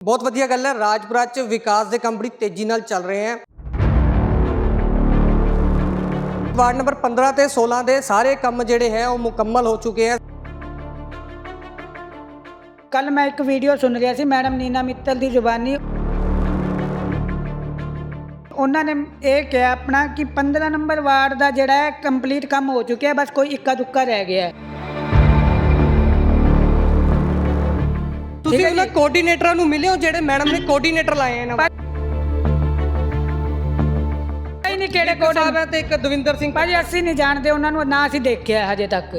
ਬਹੁਤ ਵਧੀਆ ਗੱਲ ਹੈ, ਰਾਜਪੁਰਾ 'ਚ ਵਿਕਾਸ ਦੇ ਕੰਮ ਬੜੀ ਤੇਜ਼ੀ ਨਾਲ ਚੱਲ ਰਹੇ ਹੈ। ਵਾਰਡ ਨੰਬਰ 15 ਤੇ 16 ਦੇ ਸਾਰੇ ਕੰਮ ਜਿਹੜੇ ਹੈ, ਉਹ ਮੁਕੰਮਲ ਹੋ ਚੁੱਕੇ ਹੈ। ਕੱਲ ਮੈਂ ਇੱਕ ਵੀਡੀਓ ਸੁਣ ਰਿਹਾ ਸੀ, ਮੈਡਮ ਨੀਨਾ ਮਿੱਤਲ ਦੀ ਜ਼ੁਬਾਨੀ। ਉਹਨਾਂ ਨੇ ਇਹ ਕਿਹਾ ਆਪਣਾ ਕਿ 15 ਨੰਬਰ ਵਾਰਡ ਦਾ ਜਿਹੜਾ ਹੈ, ਕੰਪਲੀਟ ਕੰਮ ਹੋ ਚੁੱਕਿਆ, ਬਸ ਕੋਈ ਇੱਕਾ ਦੁੱਕਾ ਰਹਿ ਗਿਆ ਹੈ। ਤੁਸੀਂ ਉਹਨਾਂ ਕੋਆਰਡੀਨੇਟਰਾਂ ਨੂੰ ਮਿਲਿਓ ਜਿਹੜੇ ਮੈਡਮ ਨੇ ਕੋਆਰਡੀਨੇਟਰ ਲਾਏ ਹਨ ਹੀ ਨਹੀਂ ਕਿਹੜੇ ਕੋਡ ਸਾਹਿਬ ਹੈ ਤੇ ਇੱਕ ਦਵਿੰਦਰ ਸਿੰਘ। ਭਾਜੀ ਅਸੀਂ ਨਹੀਂ ਜਾਣਦੇ ਉਹਨਾਂ ਨੂੰ ਨਾ ਅਸੀਂ ਦੇਖਿਆ ਹਜੇ ਤੱਕ।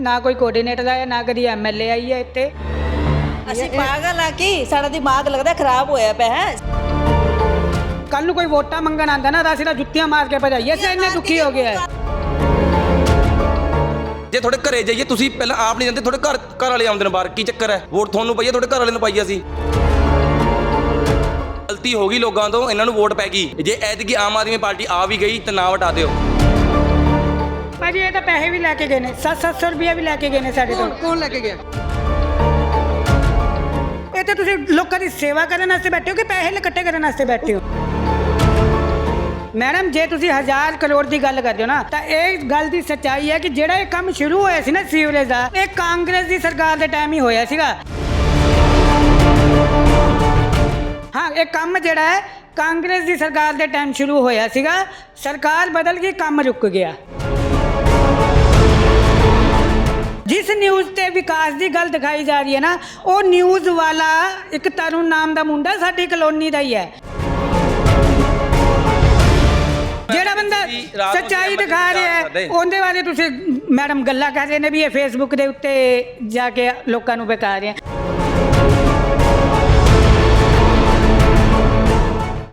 ਨਾ ਕੋਈ ਕੋਆਰਡੀਨੇਟਰ ਆਇਆ ਨਾ ਕਦੀ ਐਮਐਲਏ ਆਈ ਹੈ ਇੱਥੇ। ਅਸੀਂ ਪਾਗਲ ਆ ਕੀ? ਸਾਡਾ ਦਿਮਾਗ ਲੱਗਦਾ ਖਰਾਬ ਹੋਇਆ ਪਿਆ ਹੈ? ਕੱਲ ਨੂੰ ਕੋਈ ਵੋਟਾਂ ਮੰਗਣ ਆਂਦਾ ਨਾ ਤਾਂ ਅਸੀਂ ਤਾਂ ਜੁੱਤੀਆਂ ਮਾਰ ਕੇ ਭਜਾਈਏ ਅਸੀਂ ਇੰਨੇ ਦੁਖੀ ਹੋ ਗਏ ਹੈ ਜੇ ਤੁਹਾਡੇ ਘਰੇ ਜਾਈਏ ਤੁਸੀਂ ਪਹਿਲਾਂ ਆਪ ਨਹੀਂ ਜਾਂਦੇ ਤੁਹਾਡੇ ਘਰ ਘਰ ਵਾਲੇ ਆਉਂਦੇ ਨੇ ਬਾਹਰ। ਕੀ ਚੱਕਰ ਹੈ? ਵੋਟ ਤੁਹਾਨੂੰ ਪਈਏ ਤੁਹਾਡੇ ਘਰ ਵਾਲੇ ਨੂੰ ਪਾਈ ਅਸੀਂ। ਗਲਤੀ ਹੋ ਗਈ ਲੋਕਾਂ ਤੋਂ ਇਹਨਾਂ ਨੂੰ ਵੋਟ ਪੈ ਗਈ। ਜੇ ਐਤਕੀ ਆਮ ਆਦਮੀ ਪਾਰਟੀ ਆ ਵੀ ਗਈ ਤਾਂ ਨਾ ਵਟਾ ਦਿਓ। ਭਾਜੀ ਇਹ ਤਾਂ ਪੈਸੇ ਵੀ ਲੈ ਕੇ ਗਏ ਨੇ। 7-700 ਰੁਪਏ ਵੀ ਲੈ ਕੇ ਗਏ ਨੇ ਸਾਡੇ ਤੋਂ। ਕੌਣ ਕੌਣ ਲੈ ਕੇ ਗਿਆ? ਇਹ ਤਾਂ ਤੁਸੀਂ ਲੋਕਾਂ ਦੀ ਸੇਵਾ ਕਰਨ ਵਾਸਤੇ ਬੈਠੇ ਹੋ ਕਿ ਪੈਸੇ ਇਕੱਠੇ ਕਰਨ ਵਾਸਤੇ ਬੈਠੇ ਹੋ? ਮੈਡਮ, ਜੇ ਤੁਸੀਂ ਹਜ਼ਾਰ ਕਰੋੜ ਦੀ ਗੱਲ ਕਰਦੇ ਹੋ ਨਾ, ਤਾਂ ਇਹ ਗੱਲ ਦੀ ਸੱਚਾਈ ਹੈ ਕਿ ਜਿਹੜਾ ਇਹ ਕੰਮ ਸ਼ੁਰੂ ਹੋਇਆ ਸੀ ਨਾ ਸੀਵਰੇਜ ਦਾ, ਇਹ ਕਾਂਗਰਸ ਦੀ ਸਰਕਾਰ ਦੇ ਟਾਈਮ ਹੀ ਹੋਇਆ ਸੀਗਾ। ਹਾਂ, ਇਹ ਕੰਮ ਜਿਹੜਾ ਹੈ, ਕਾਂਗਰਸ ਦੀ ਸਰਕਾਰ ਦੇ ਟਾਈਮ ਸ਼ੁਰੂ ਹੋਇਆ ਸੀਗਾ। ਸਰਕਾਰ ਬਦਲ ਗਈ ਕੰਮ ਰੁਕ ਗਿਆ। ਜਿਸ ਨਿਊਜ਼ ਤੇ ਵਿਕਾਸ ਦੀ ਗੱਲ ਦਿਖਾਈ ਜਾ ਰਹੀ ਹੈ ਨਾ, ਉਹ ਨਿਊਜ਼ ਵਾਲਾ ਇੱਕ ਤਰੁਣ ਨਾਮ ਦਾ ਮੁੰਡਾ ਸਾਡੀ ਕਲੋਨੀ ਦਾ ਹੀ ਹੈ। ਜਿਹੜਾ ਬੰਦਾ ਸੱਚਾਈ ਦਿਖਾ ਰਿਹਾ ਹੈ। ਉਹਦੇ ਬਾਰੇ ਤੁਸੀਂ ਮੈਡਮ ਗੱਲਾਂ ਕਰ ਰਹੇ ਨੇ ਵੀ ਇਹ ਫੇਸਬੁੱਕ ਦੇ ਉੱਤੇ ਜਾ ਕੇ ਲੋਕਾਂ ਨੂੰ ਬੇਕਾ ਰਹੇ। ਹੈ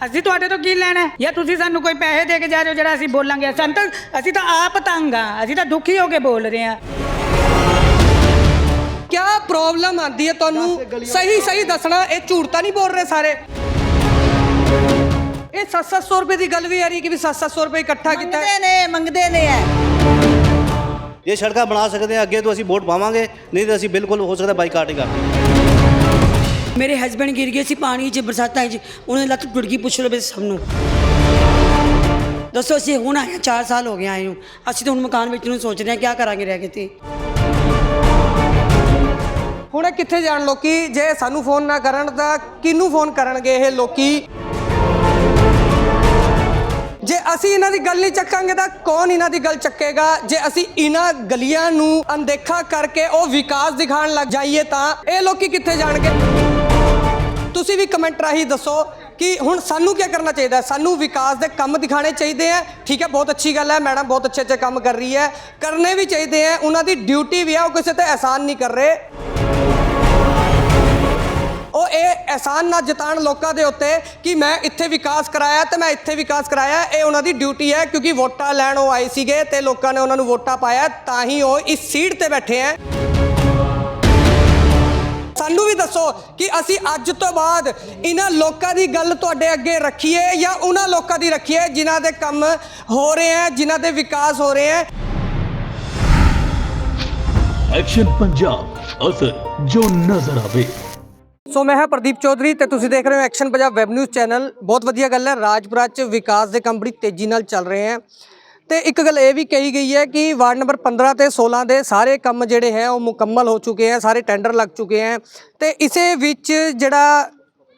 ਅਸੀਂ ਤੁਹਾਡੇ ਤੋਂ ਕੀ ਲੈਣਾ ਹੈ? ਜਾਂ ਤੁਸੀਂ ਸਾਨੂੰ ਕੋਈ ਪੈਸੇ ਦੇ ਕੇ ਜਾ ਰਹੇ ਹੋ ਜਿਹੜਾ ਅਸੀਂ ਬੋਲਾਂਗੇ? ਸਾਨੂੰ ਤਾਂ ਅਸੀਂ ਤਾਂ ਆਪ ਤੰਗ ਆ। ਅਸੀਂ ਤਾਂ ਦੁਖੀ ਹੋ ਕੇ ਬੋਲ ਰਹੇ ਹਾਂ। ਕਿਆ ਪ੍ਰੋਬਲਮ ਆਂਦੀ ਹੈ ਤੁਹਾਨੂੰ? ਸਹੀ ਸਹੀ ਦੱਸਣਾ। ਇਹ ਝੂਠ ਤਾਂ ਨਹੀਂ ਬੋਲ ਰਹੇ ਸਾਰੇ। ਇਹ 7-700 ਰੁਪਏ ਦੀ ਗੱਲ ਵੀ ਆ ਰਹੀ ਕਿ ਵੀ 7-700 ਰੁਪਏ ਇਕੱਠਾ ਕੀਤਾ। ਹੈ। ਮੰਗਦੇ ਨੇ ਮੰਗਦੇ ਨੇ ਐ। ਇਹ ਸੜਕਾਂ ਬਣਾ ਸਕਦੇ ਹਾਂ ਅੱਗੇ ਤੋਂ ਅਸੀਂ ਵੋਟ ਪਾਵਾਂਗੇ ਨਹੀਂ ਤਾਂ ਅਸੀਂ ਬਿਲਕੁਲ ਹੋ ਸਕਦਾ ਬਾਈਕਾਟ ਹੀ ਕਰਦੇ ਮੇਰੇ ਹਸਬੰਡ ਗਿਰ ਗਏ ਸੀ ਪਾਣੀ 'ਚ ਬਰਸਾਤਾਂ 'ਚ ਉਹਨਾਂ ਦੀ ਲੱਤ ਟੁੱਟ ਗਈ ਪੁੱਛ ਲਓ ਬਈ ਸਭ ਨੂੰ। ਦੱਸੋ ਅਸੀਂ ਹੁਣ ਆਏ ਹਾਂ 4 ਸਾਲ ਹੋ ਗਏ ਆਏ ਨੂੰ। ਅਸੀਂ ਤਾਂ ਹੁਣ ਮਕਾਨ ਵੇਚਣ ਨੂੰ ਸੋਚ ਰਹੇ ਹਾਂ ਕੀ ਕਰਾਂਗੇ ਰਹਿ ਕੇ ਤੇ ਹੁਣ ਇਹ ਕਿੱਥੇ ਜਾਣ ਲੋਕੀ? ਜੇ ਸਾਨੂੰ ਫੋਨ ਨਾ ਕਰਨ ਤਾਂ ਕਿਹਨੂੰ ਫੋਨ ਕਰਨਗੇ ਇਹ ਲੋਕੀ? ਜੇ ਅਸੀਂ ਇਹਨਾਂ ਦੀ ਗੱਲ ਨਹੀਂ ਚੱਕਾਂਗੇ ਤਾਂ ਕੌਣ ਇਹਨਾਂ ਦੀ ਗੱਲ ਚੱਕੇਗਾ? ਜੇ ਅਸੀਂ ਇਹਨਾਂ ਗਲੀਆਂ ਨੂੰ ਅਣਦੇਖਾ ਕਰਕੇ ਉਹ ਵਿਕਾਸ ਦਿਖਾਣ ਲੱਗ ਜਾਈਏ ਤਾਂ ਇਹ ਲੋਕੀ ਕਿੱਥੇ ਜਾਣਗੇ? ਤੁਸੀਂ ਵੀ ਕਮੈਂਟ ਰਾਹੀਂ ਦੱਸੋ ਕਿ ਹੁਣ ਸਾਨੂੰ ਕੀ ਕਰਨਾ ਚਾਹੀਦਾ ਸਾਨੂੰ ਵਿਕਾਸ ਦੇ ਕੰਮ ਦਿਖਾਣੇ ਚਾਹੀਦੇ ਆ ਠੀਕ ਹੈ, ਬਹੁਤ ਅੱਛੀ ਗੱਲ ਹੈ, ਮੈਡਮ ਬਹੁਤ ਅੱਛੇ ਅੱਛੇ ਕੰਮ ਕਰ ਰਹੀ ਹੈ। ਕਰਨੇ ਵੀ ਚਾਹੀਦੇ ਆ ਉਹਨਾਂ ਦੀ ਡਿਊਟੀ ਵੀ ਹੈ, ਉਹ ਕਿਸੇ ਤੇ ਅਹਿਸਾਨ ਨਹੀਂ ਕਰ ਰਹੇ। ਉਹ ਇਹ ਅਹਿਸਾਨ ਨਾ ਜਤਾਣ ਲੋਕਾਂ ਦੇ ਉੱਤੇ ਕਿ ਮੈਂ ਇੱਥੇ ਵਿਕਾਸ ਕਰਾਇਆ ਤੇ ਮੈਂ ਇੱਥੇ ਵਿਕਾਸ ਕਰਾਇਆ, ਇਹ ਉਹਨਾਂ ਦੀ ਡਿਊਟੀ ਹੈ ਕਿਉਂਕਿ ਵੋਟਾਂ ਲੈਣ ਉਹ ਆਏ ਸੀਗੇ ਤੇ ਲੋਕਾਂ ਨੇ ਉਹਨਾਂ ਨੂੰ ਵੋਟਾਂ ਪਾਇਆ, ਤਾਂ ਹੀ ਉਹ ਇਸ ਸੀਟ ਤੇ ਬੈਠੇ ਹੈ। ਸਾਨੂੰ ਵੀ ਦੱਸੋ ਕਿ ਅਸੀਂ ਅੱਜ ਤੋਂ ਬਾਅਦ ਇਹਨਾਂ ਲੋਕਾਂ ਦੀ ਗੱਲ ਤੁਹਾਡੇ ਅੱਗੇ ਰੱਖੀਏ ਜਾਂ ਉਹਨਾਂ ਲੋਕਾਂ ਦੀ ਰੱਖੀਏ ਜਿਨ੍ਹਾਂ ਦੇ ਕੰਮ ਹੋ ਰਹੇ ਹੈ, ਜਿਨ੍ਹਾਂ ਦੇ ਵਿਕਾਸ ਹੋ ਰਹੇ ਹੈ। ਐਕਸ਼ਨ ਪੰਜਾਬ ਅਸਰ ਜੋ ਨਜ਼ਰ ਆਵੇ। ਸੋ ਮੈਂ ਹਾਂ ਪ੍ਰਦੀਪ ਚੌਧਰੀ ਤੇ ਤੁਸੀਂ ਦੇਖ ਰਹੇ ਹੋ Action Punjab web news channel ਬਹੁਤ ਵਧੀਆ ਗੱਲ ਹੈ, ਰਾਜਪੁਰਾ 'ਚ ਵਿਕਾਸ ਦੇ ਕੰਮ ਬੜੀ ਤੇਜ਼ੀ ਨਾਲ ਚੱਲ ਰਹੇ ਹੈ। ਤੇ ਇੱਕ ਗੱਲ ਇਹ ਵੀ ਕਹੀ ਗਈ ਹੈ ਕਿ ਵਾਰਡ ਨੰਬਰ 15 ਤੇ 16 ਦੇ ਸਾਰੇ ਕੰਮ ਜਿਹੜੇ ਹੈ ਉਹ ਮੁਕੰਮਲ ਹੋ ਚੁੱਕੇ ਹੈ, ਸਾਰੇ ਟੈਂਡਰ ਲੱਗ ਚੁੱਕੇ ਹੈ। ਤੇ ਇਸੇ ਵਿੱਚ ਜਿਹੜਾ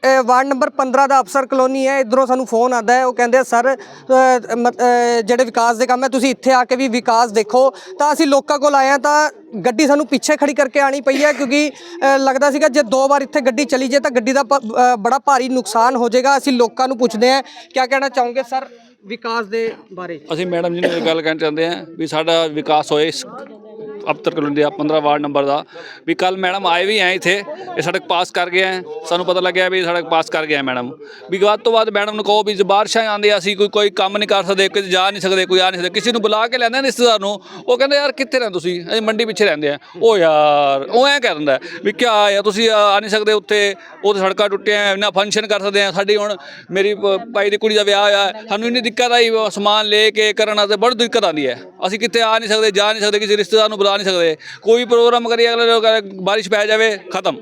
ਅ, ਵਾਰਡ ਨੰਬਰ 15 ਦਾ ਅਫਸਰ ਕਲੋਨੀ ਹੈ ਇਧਰੋਂ ਸਾਨੂੰ ਫੋਨ ਆਉਂਦਾ ਹੈ ਉਹ ਕਹਿੰਦੇ ਸਰ ਮਤ- ਜਿਹੜੇ ਵਿਕਾਸ ਦੇ ਕੰਮ ਹੈ ਤੁਸੀਂ ਇੱਥੇ ਆ ਕੇ ਵੀ ਵਿਕਾਸ ਦੇਖੋ। ਤਾਂ ਅਸੀਂ ਲੋਕਾਂ ਕੋਲ ਆਏ ਹਾਂ ਤਾਂ ਗੱਡੀ ਸਾਨੂੰ ਪਿੱਛੇ ਖੜੀ ਕਰਕੇ ਆਣੀ ਪਈ ਹੈ ਕਿਉਂਕਿ ਲੱਗਦਾ ਸੀਗਾ ਜੇ ਦੋ ਵਾਰ ਇੱਥੇ ਗੱਡੀ ਚਲੀ ਜੇ ਤਾਂ ਗੱਡੀ ਦਾ ਪ- ਬੜਾ ਭਾਰੀ ਨੁਕਸਾਨ ਹੋ ਜਾਏਗਾ। ਅਸੀਂ ਲੋਕਾਂ ਨੂੰ ਪੁੱਛਦੇ ਹਾਂ ਕੀ ਕਹਿਣਾ ਚਾਹੋਗੇ ਸਰ ਵਿਕਾਸ ਦੇ ਬਾਰੇ? ਅਸੀਂ ਮੈਡਮ ਜੀ ਨੂੰ ਇਹ ਗੱਲ ਕਹਿਣਾ ਚਾਹੁੰਦੇ ਹਾਂ ਵੀ ਸਾਡਾ ਵਿਕਾਸ ਹੋਏ ਇਸ ਅਫਤਰ ਕਲੋਨੀ ਦੇ 15 ਵਾਰਡ ਨੰਬਰ ਦਾ। ਵੀ ਕੱਲ ਮੈਡਮ ਆਏ ਵੀ ਹੈ ਇੱਥੇ ਇਹ ਸੜਕ ਪਾਸ ਕਰ ਗਏ ਹੈ ਸਾਨੂੰ ਪਤਾ ਲੱਗਿਆ ਵੀ ਸੜਕ ਪਾਸ ਕਰ ਗਿਆ ਮੈਡਮ। ਵੀ ਵੱਧ ਤੋਂ ਵੱਧ ਮੈਡਮ ਨੂੰ ਕਹੋ ਵੀ ਜੇ ਬਾਰਿਸ਼ਾਂ ਆਉਂਦੀਆਂ ਅਸੀਂ ਕੋਈ ਕੋਈ ਕੰਮ ਨਹੀਂ ਕਰ ਸਕਦੇ ਕਿਸੇ ਜਾ ਨਹੀਂ ਸਕਦੇ ਕੋਈ ਆ ਨਹੀਂ ਸਕਦੇ। ਕਿਸੇ ਨੂੰ ਬੁਲਾ ਕੇ ਲੈਂਦੇ ਨੇ ਰਿਸ਼ਤੇਦਾਰ ਨੂੰ ਉਹ ਕਹਿੰਦੇ ਯਾਰ ਕਿੱਥੇ ਰਹਿੰਦੇ ਤੁਸੀਂ? ਅਸੀਂ ਮੰਡੀ ਪਿੱਛੇ ਰਹਿੰਦੇ ਆ। ਉਹ ਯਾਰ ਉਹ ਐਂ ਕਹਿ ਦਿੰਦਾ ਵੀ ਕਿਆ ਆ ਤੁਸੀਂ ਆ ਨਹੀਂ ਸਕਦੇ ਉੱਥੇ ਉਹ ਤਾਂ ਸੜਕਾਂ ਟੁੱਟੀਆਂ ਐ, ਨਾ ਫੰਕਸ਼ਨ ਕਰ ਸਕਦੇ ਆ। ਸਾਡੀ ਹੁਣ ਮੇਰੀ ਭਾਈ ਦੀ ਕੁੜੀ ਦਾ ਵਿਆਹ ਹੋਇਆ ਸਾਨੂੰ ਇੰਨੀ ਦਿੱਕਤ ਆਈ ਸਮਾਨ ਲੈ ਕੇ ਕਰਨ ਵਾਸਤੇ ਬੜੀ ਦਿੱਕਤ ਆਉਂਦੀ ਹੈ। ਅਸੀਂ ਕਿਤੇ ਆ ਨਹੀਂ ਸਕਦੇ ਜਾ ਨਹੀਂ ਸਕਦੇ ਕਿਸੇ ਰਿਸ਼ਤੇਦਾਰ ਨੂੰ ਬੁਲਾ ਨਹੀਂ ਸਕਦੇ। ਕੋਈ ਪ੍ਰੋਗਰਾਮ ਕਰੀਏ ਅਗਲੇ ਲੋਕ ਬਾਰਿਸ਼ ਪੈ ਜਾਵੇ ਖਤਮ।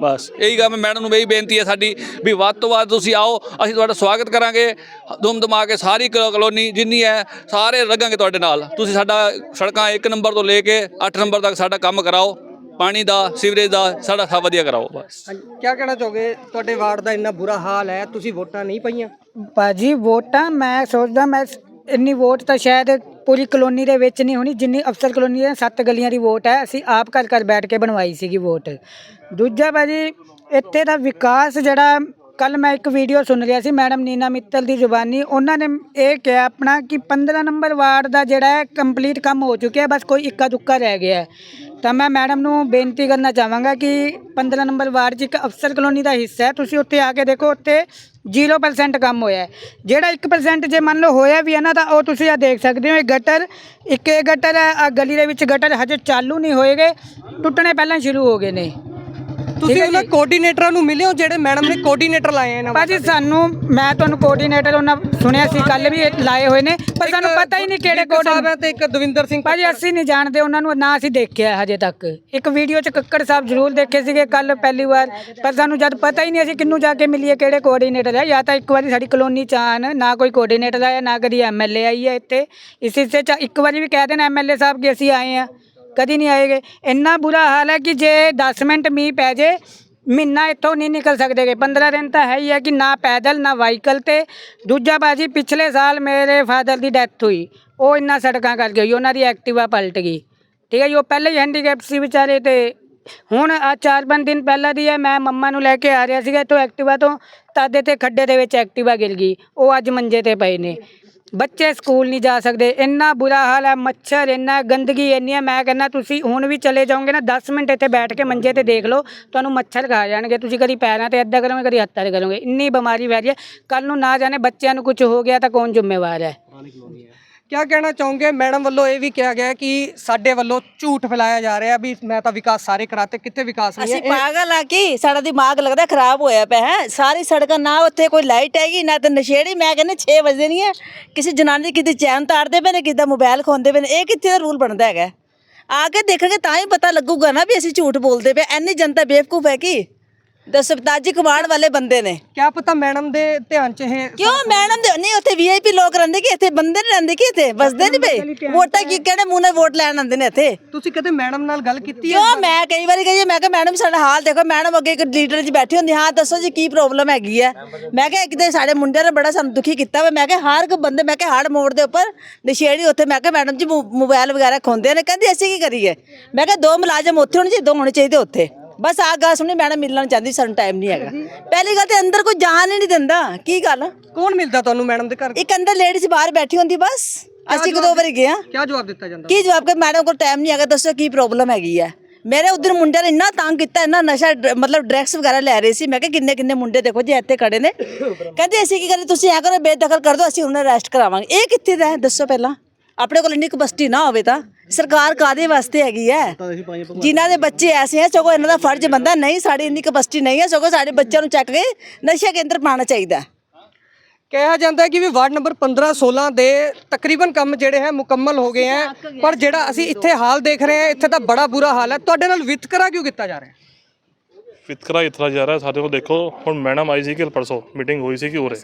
ਬਸ ਇਹੀ ਗੱਲ ਮੈਡਮ ਨੂੰ ਇਹੀ ਬੇਨਤੀ ਹੈ ਸਾਡੀ ਵੀ ਵੱਧ ਤੋਂ ਵੱਧ ਤੁਸੀਂ ਆਓ ਅਸੀਂ ਤੁਹਾਡਾ ਸਵਾਗਤ ਕਰਾਂਗੇ। ਦੁਮ ਦਮਾ ਕੇ ਸਾਰੀ ਕਲੋਨੀ ਜਿੰਨੀ ਹੈ ਸਾਰੇ ਲੱਗਾਂਗੇ ਤੁਹਾਡੇ ਨਾਲ। ਤੁਸੀਂ ਸਾਡਾ ਸੜਕਾਂ 1 ਨੰਬਰ ਤੋਂ ਲੈ ਕੇ 8 ਨੰਬਰ ਤੱਕ ਸਾਡਾ ਕੰਮ ਕਰਾਓ। ਪਾਣੀ ਦਾ ਸੀਵਰੇਜ ਦਾ ਸਾਡਾ ਸਭ ਵਧੀਆ ਕਰਾਓ ਬਸ। ਕੀ ਕਹਿਣਾ ਚਾਹੋਗੇ? ਤੁਹਾਡੇ ਵਾਰਡ ਦਾ ਇੰਨਾ ਬੁਰਾ ਹਾਲ ਹੈ ਤੁਸੀਂ ਵੋਟਾਂ ਨਹੀਂ ਪਈਆਂ? ਬਾਜੀ ਵੋਟਾਂ ਮੈਂ ਸੋਚਦਾ ਮੈਂ ਇੰਨੀ ਵੋਟ ਤਾਂ ਸ਼ਾਇਦ ਪੂਰੀ ਕਲੋਨੀ ਦੇ ਵਿੱਚ ਨਹੀਂ ਹੋਣੀ, ਜਿੰਨੀ ਅਫਸਰ ਕਲੋਨੀ ਦੇ ਸੱਤ ਗਲੀਆਂ ਦੀ ਵੋਟ ਹੈ, ਅਸੀਂ ਆਪ ਘਰ ਘਰ ਬੈਠ ਕੇ ਬਣਵਾਈ ਸੀਗੀ ਵੋਟ। ਦੂਜਾ ਬਾਜੀ ਇੱਥੇ ਦਾ ਵਿਕਾਸ ਜਿਹੜਾ ਕੱਲ ਮੈਂ ਇੱਕ ਵੀਡੀਓ ਸੁਣ ਰਿਹਾ ਸੀ, ਮੈਡਮ ਨੀਨਾ ਮਿੱਤਲ ਦੀ ਜ਼ੁਬਾਨੀ, ਉਹਨਾਂ ਨੇ ਇਹ ਕਿਹਾ ਆਪਣਾ ਕਿ 15 ਨੰਬਰ ਵਾਰਡ ਦਾ ਜਿਹੜਾ ਹੈ ਕੰਪਲੀਟ ਕੰਮ ਹੋ ਚੁੱਕਿਆ, ਬਸ ਕੋਈ ਇੱਕਾ ਦੁੱਕਾ ਰਹਿ ਗਿਆ ਤਾਂ ਮੈਂ ਮੈਡਮ ਨੂੰ ਬੇਨਤੀ ਕਰਨਾ ਚਾਹਾਂਗਾ ਕਿ 15 ਨੰਬਰ ਵਾਰਡ 'ਚ ਇੱਕ ਅਫਸਰ ਕਲੋਨੀ ਦਾ ਹਿੱਸਾ ਹੈ, ਤੁਸੀਂ ਉੱਥੇ ਆ ਕੇ ਦੇਖੋ, ਉੱਥੇ 0% ਕੰਮ ਹੋਇਆ ਹੈ। ਜਿਹੜਾ 1% ਜੇ ਮੰਨ ਲਓ ਹੋਇਆ ਵੀ ਹੈ ਨਾ, ਤਾਂ ਉਹ ਤੁਸੀਂ ਆ ਦੇਖ ਸਕਦੇ ਹੋ, ਇਹ ਗਟਰ, ਇੱਕ ਇਹ ਗਟਰ ਹੈ ਆ ਗਲੀ ਦੇ ਵਿੱਚ ਗਟਰ ਹਜੇ ਚਾਲੂ ਨਹੀਂ ਹੋਏਗੇ, ਟੁੱਟਣੇ ਪਹਿਲਾਂ ਸ਼ੁਰੂ ਹੋ ਗਏ ਨੇ ਤੁਸੀਂ ਉਹਨਾਂ ਕੋਆਰਡੀਨੇਟਰਾਂ ਨੂੰ ਮਿਲੇ ਹੋ ਜਿਹੜੇ ਮੈਡਮ ਨੇ ਕੋਆਰਡੀਨੇਟਰ ਲਾਏ ਇਹਨਾਂ ਭਾਜੀ ਸਾਨੂੰ ਮੈਂ ਤੁਹਾਨੂੰ ਕੋਆਰਡੀਨੇਟਰ ਉਹਨਾਂ ਸੁਣਿਆ ਸੀ ਕੱਲ ਵੀ ਲਾਏ ਹੋਏ ਨੇ ਪਰ ਸਾਨੂੰ ਪਤਾ ਹੀ ਨਹੀਂ ਕਿਹੜੇ ਕੋਡ ਸਾਹਿਬ ਤੇ ਇੱਕ ਦਵਿੰਦਰ ਸਿੰਘ ਭਾਜੀ ਅਸੀਂ ਨਹੀਂ ਜਾਣਦੇ ਉਹਨਾਂ ਨੂੰ ਨਾ ਅਸੀਂ ਦੇਖਿਆ ਹਜੇ ਤੱਕ। ਇੱਕ ਵੀਡੀਓ 'ਚ ਕੱਕੜ ਸਾਹਿਬ ਜ਼ਰੂਰ ਦੇਖੇ ਸੀਗੇ ਕੱਲ ਪਹਿਲੀ ਵਾਰ ਪਰ ਸਾਨੂੰ ਜਦ ਪਤਾ ਹੀ ਨਹੀਂ ਅਸੀਂ ਕਿੰਨੂੰ ਜਾ ਕੇ ਮਿਲੀਏ ਕਿਹੜੇ ਕੋਆਰਡੀਨੇਟਰ ਹੈ। ਜਾਂ ਤਾਂ ਇੱਕ ਵਾਰੀ ਸਾਡੀ ਕਲੋਨੀ ਚ ਆਉਣ ਨਾ ਕੋਈ ਕੋਆਰਡੀਨੇਟਰ ਆਇਆ ਨਾ ਕਦੀ ਐਮਐਲਏ ਆਈ ਹੈ ਇੱਥੇ। ਇਸ 'ਚ ਇੱਕ ਵਾਰੀ ਵੀ ਕਹਿ ਦੇਣ ਐਮਐਲਏ ਸਾਹਿਬ ਕਿ ਅਸੀਂ ਆਏ ਆ ਕਦੀ ਨਹੀਂ ਆਏਗੇ। ਇੰਨਾ ਬੁਰਾ ਹਾਲ ਹੈ ਕਿ ਜੇ 10 ਮਿੰਟ ਮੀਂਹ ਪੈ ਜੇ, ਮਹੀਨਾ ਇੱਥੋਂ ਨਹੀਂ ਨਿਕਲ ਸਕਦੇਗੇ। 15 ਦਿਨ ਤਾਂ ਹੈ ਹੀ ਹੈ ਕਿ ਨਾ ਪੈਦਲ, ਨਾ ਵਾਹੀਕਲ ਤੇ। ਦੂਜਾ ਬਾਜੀ, ਪਿਛਲੇ ਸਾਲ ਮੇਰੇ ਫਾਦਰ ਦੀ ਡੈਥ ਹੋਈ। ਉਹ ਇੰਨਾ ਸੜਕਾਂ ਕਰਕੇ ਹੋਈ, ਉਹਨਾਂ ਦੀ ਐਕਟਿਵਾ ਪਲਟ ਗਈ। ਠੀਕ ਹੈ ਜੀ, ਉਹ ਪਹਿਲੇ ਹੀ ਹੈਂਡੀਕੈਪ ਸੀ ਵਿਚਾਰੇ ਤੇ। ਹੁਣ ਆ ਚਾਰ ਪੰਜ ਦਿਨ ਪਹਿਲਾਂ ਦੀ ਹੈ, ਮੈਂ ਮੰਮਾ ਨੂੰ ਲੈ ਕੇ ਆ ਰਿਹਾ ਸੀਗਾ ਤੋਂ ਐਕਟਿਵਾ ਤੋਂ। ਤਾਦੇ ਤੇ ਖੱਡੇ ਦੇ ਵਿੱਚ ਐਕਟਿਵਾ ਗਿਰ ਗਈ। ਉਹ ਅੱਜ ਮੰਜੇ ਤੇ ਪਏ ਨੇ। ਬੱਚੇ ਸਕੂਲ ਨਹੀਂ ਜਾ ਸਕਦੇ। ਇੰਨਾ ਬੁਰਾ ਹਾਲ ਹੈ, ਮੱਛਰ ਇੰਨਾ ਗੰਦਗੀ ਇੰਨੀ ਹੈ। ਮੈਂ ਕਹਿੰਦਾ, ਤੁਸੀਂ ਹੁਣ ਵੀ ਚਲੇ ਜਾਓਗੇ ਨਾ 10 ਮਿੰਟ ਇੱਥੇ ਬੈਠ ਕੇ ਮੰਜੇ ਤੇ ਦੇਖ ਲਓ, ਤੁਹਾਨੂੰ ਮੱਛਰ ਖਾ ਜਾਣਗੇ। ਤੁਸੀਂ ਕਦੀ ਪੈਰਾਂ ਤੇ ਅੱਧਾ ਕਰੋਗੇ, ਕਦੀ ਹੱਥਾਂ ਤੇ ਕਰੋਗੇ। ਇੰਨੀ ਬਿਮਾਰੀ ਫੈਲ ਰਹੀ ਹੈ। ਕੱਲ ਨੂੰ ਨਾ ਜਾਣੇ, ਬੱਚਿਆਂ ਨੂੰ ਕੁਝ ਹੋ ਗਿਆ ਤਾਂ ਕੌਣ ਜ਼ਿੰਮੇਵਾਰ ਹੈ? ਕੀ ਕਹਿਣਾ ਚਾਹੋਗੇ? ਮੈਡਮ ਵੱਲੋਂ ਇਹ ਵੀ ਕਿਹਾ ਗਿਆ ਕਿ ਸਾਡੇ ਵੱਲੋਂ ਝੂਠ ਫੈਲਾਇਆ ਜਾ ਰਿਹਾ ਵੀ ਮੈਂ ਤਾਂ ਵਿਕਾਸ ਸਾਰੇ ਕਰਾਤੇ ਕਿੱਥੇ ਵਿਕਾਸ ਨਹੀਂ ਹੈ। ਅਸੀਂ ਪਾਗਲ ਆ ਕੀ? ਸਾਡਾ ਦਿਮਾਗ ਲੱਗਦਾ ਖਰਾਬ ਹੋਇਆ ਪਿਆ ਹੈ। ਸਾਰੀ ਸੜਕਾਂ ਨਾ ਉੱਥੇ ਕੋਈ ਲਾਈਟ ਹੈਗੀ ਨਾ ਤੇ ਨਸ਼ੇੜੀ। ਮੈਂ ਕਹਿੰਦੀ 6 ਵਜੇ ਨਹੀਂ ਹੈ। ਕਿਸੇ ਜਨਾਨੀ ਕਿਤੇ ਚੈਨ ਤਾੜਦੇ ਪਏ ਨੇ ਕਿਤੇ ਮੋਬਾਈਲ ਖੋਂਦੇ ਪਏ ਨੇ। ਇਹ ਕਿੱਥੇ ਦਾ ਰੂਲ ਬਣਦਾ ਹੈਗਾ? ਆ ਕੇ ਦੇਖਣਗੇ ਤਾਂ ਹੀ ਪਤਾ ਲੱਗੂਗਾ ਨਾ ਵੀ ਅਸੀਂ ਝੂਠ ਬੋਲਦੇ ਪਏ। ਐਨੀ ਜਨਤਾ ਬੇਵਕੂਫ ਹੈ ਕੀ? ਦੱਸੋ ਤਾਜੀ ਕਮਾੜ ਵਾਲੇ ਬੰਦੇ ਨੇ। ਕਿਆ ਪਤਾ ਮੈਡਮ ਦੇ ਧਿਆਨ ਚ ਇਹ ਕਿਉਂ? ਮੈਡਮ ਦੇ ਨਹੀਂ ਉੱਥੇ ਵੀਆਈਪੀ ਲੋਕ ਰਹਿੰਦੇ ਕਿ ਇੱਥੇ? ਬੰਦੇ ਨਹੀਂ ਰਹਿੰਦੇ ਕਿ ਇੱਥੇ? ਵਸਦੇ ਨਹੀਂ ਪਏ? ਵੋਟਾਂ ਕੀ ਕਿਹੜੇ ਮੂੰਹ ਨਾਲ ਵੋਟ ਲੈਣ ਆਉਂਦੇ ਨੇ ਇੱਥੇ? ਤੁਸੀਂ ਕਦੇ ਮੈਡਮ ਨਾਲ ਗੱਲ ਕੀਤੀ ਹੈ? ਕਿਉਂ? ਮੈਂ ਕਈ ਵਾਰੀ ਕਹੀ ਮੈਂ ਕਿਹਾ ਮੈਡਮ ਸਾਡਾ ਹਾਲ ਦੇਖੋ ਮੈਡਮ ਅੱਗੇ ਇੱਕ ਲੀਡਰ ਜੀ ਬੈਠੀ ਹੁੰਦੀ ਹਾਂ ਦੱਸੋ ਜੀ ਕੀ ਪ੍ਰੋਬਲਮ ਹੈਗੀ ਹੈ? ਮੈਂ ਕਿਹਾ ਇੱਕ ਤੇ ਸਾਡੇ ਮੁੰਡਿਆਂ ਨੇ ਬੜਾ ਸਾਨੂੰ ਦੁਖੀ ਕੀਤਾ ਵਾ। ਮੈਂ ਕਿਹਾ ਹਰ ਇੱਕ ਬੰਦੇ ਮੈਂ ਕਿਹਾ ਹੜ ਮੋੜ ਦੇ ਉੱਪਰ ਨਸ਼ੇੜੀ ਉੱਥੇ। ਮੈਂ ਕਿਹਾ ਮੈਡਮ ਜੀ ਮੋ- ਮੋਬਾਈਲ ਵਗੈਰਾ ਖੋਂਦੇ ਨੇ? ਕਹਿੰਦੀ ਅਸੀਂ ਕੀ ਕਰੀਏ? ਮੈਂ ਕਿਹਾ ਦੋ ਮੁਲਾਜ਼ਮ ਉੱਥੇ ਹੋਣੇ ਚਾਹੀਦੇ ਦੋ ਹੋਣੇ ਚਾਹੀਦੇ ਉੱਥੇ। ਬਸ ਆ ਗੱਲ ਸੁਣੀ ਮੈਡਮ ਮਿਲਣਾ ਚਾਹੁੰਦੀ ਸਾਨੂੰ ਟਾਈਮ ਨਹੀਂ ਹੈਗਾ। ਪਹਿਲੀ ਗੱਲ ਤੇ ਅੰਦਰ ਕੋਈ ਜਾਣ ਹੀ ਨਹੀਂ ਦਿੰਦਾ ਕੀ ਗੱਲ? ਕੌਣ ਮਿਲਦਾ ਤੁਹਾਨੂੰ ਮੈਡਮ ਦੇ ਘਰ? ਇੱਕ ਅੰਦਰ ਲੇਡੀਜ਼ ਬਾਹਰ ਬੈਠੀ ਹੁੰਦੀ ਬਸ। ਅਸੀਂ ਇੱਕ ਦੋ ਵਾਰੀ ਗਏ ਹਾਂ। ਕਿਆ ਜਵਾਬ ਦਿੱਤਾ ਜਾਂਦਾ? ਕੀ ਜਵਾਬ ਕਿ ਮੈਡਮ ਕੋਲ ਟਾਈਮ ਨਹੀਂ ਹੈਗਾ ਦੱਸੋ ਕੀ ਪ੍ਰੋਬਲਮ ਹੈਗੀ ਹੈ। ਮੇਰੇ ਉਧਰ ਮੁੰਡਿਆਂ ਨੇ ਇੰਨਾ ਤੰਗ ਕੀਤਾ ਇੰਨਾ ਨਸ਼ਾ ਮਤਲਬ ਡਰੈਗਸ ਵਗੈਰਾ ਲੈ ਰਹੇ ਸੀ। ਮੈਂ ਕਿਹਾ ਕਿੰਨੇ ਕਿੰਨੇ ਮੁੰਡੇ ਦੇਖੋ ਜੀ ਇੱਥੇ ਖੜੇ ਨੇ। ਕਹਿੰਦੇ ਅਸੀਂ ਕੀ ਕਰੀਏ ਤੁਸੀਂ ਐ ਕਰੋ ਬੇਦਖਲ ਕਰ ਦਿਓ ਅਸੀਂ ਉਹਨਾਂ ਅਰੈਸਟ ਕਰਾਵਾਂਗੇ। ਇਹ ਕਿੱਥੇ ਦਾ ਦੱਸੋ ਪਹਿਲਾਂ। ਆਪਣੇ ਕੋਲ ਇੰਨੀ ਕਪੈਸਿਟੀ ਨਾ ਹੋਵੇ ਤਾਂ ਸਰਕਾਰ ਕਾਦੇ ਵਾਸਤੇ ਹੈਗੀ ਹੈ ਜਿਨ੍ਹਾਂ ਦੇ ਬੱਚੇ ਐਸੇ ਆ ਸਗੋਂ ਇਹਨਾਂ ਦਾ ਫਰਜ਼ ਬੰਦਾ ਨਹੀਂ ਸਾਡੀ ਇੰਨੀ ਕਪੈਸਿਟੀ ਨਹੀਂ ਹੈ ਸਗੋਂ ਸਾਡੇ ਬੱਚਿਆਂ ਨੂੰ ਚੱਕ ਕੇ ਨਸ਼ਾ ਕੇਂਦਰ ਪਾਉਣਾ ਚਾਹੀਦਾ। ਕਿਹਾ ਜਾਂਦਾ ਹੈ ਕਿ ਵੀ ਵਾਰਡ ਨੰਬਰ 15 16 ਦੇ ਤਕਰੀਬਨ ਕੰਮ ਜਿਹੜੇ ਹੈ ਮੁਕੰਮਲ ਹੋ ਗਏ ਹੈ ਪਰ ਜਿਹੜਾ ਅਸੀਂ ਇੱਥੇ ਹਾਲ ਦੇਖ ਰਹੇ ਹਾਂ ਇੱਥੇ ਤਾਂ ਬੜਾ ਬੁਰਾ ਹਾਲ ਹੈ ਤੁਹਾਡੇ ਨਾਲ ਵਿਤਕਰਾ ਕਿਉਂ ਕੀਤਾ ਜਾ ਰਿਹਾ? ਹੈ ਵਿਤਕਰਾ ਇਤਰਾ ਜਾ ਰਿਹਾ ਸਾਡੇ ਕੋਲ ਦੇਖੋ ਹੁਣ ਮੈਡਮ ਆਈ ਸੀ ਕਿ ਪਰਸੋਂ ਮੀਟਿੰਗ ਹੋਈ ਸੀ ਕਿ ਉਰੇ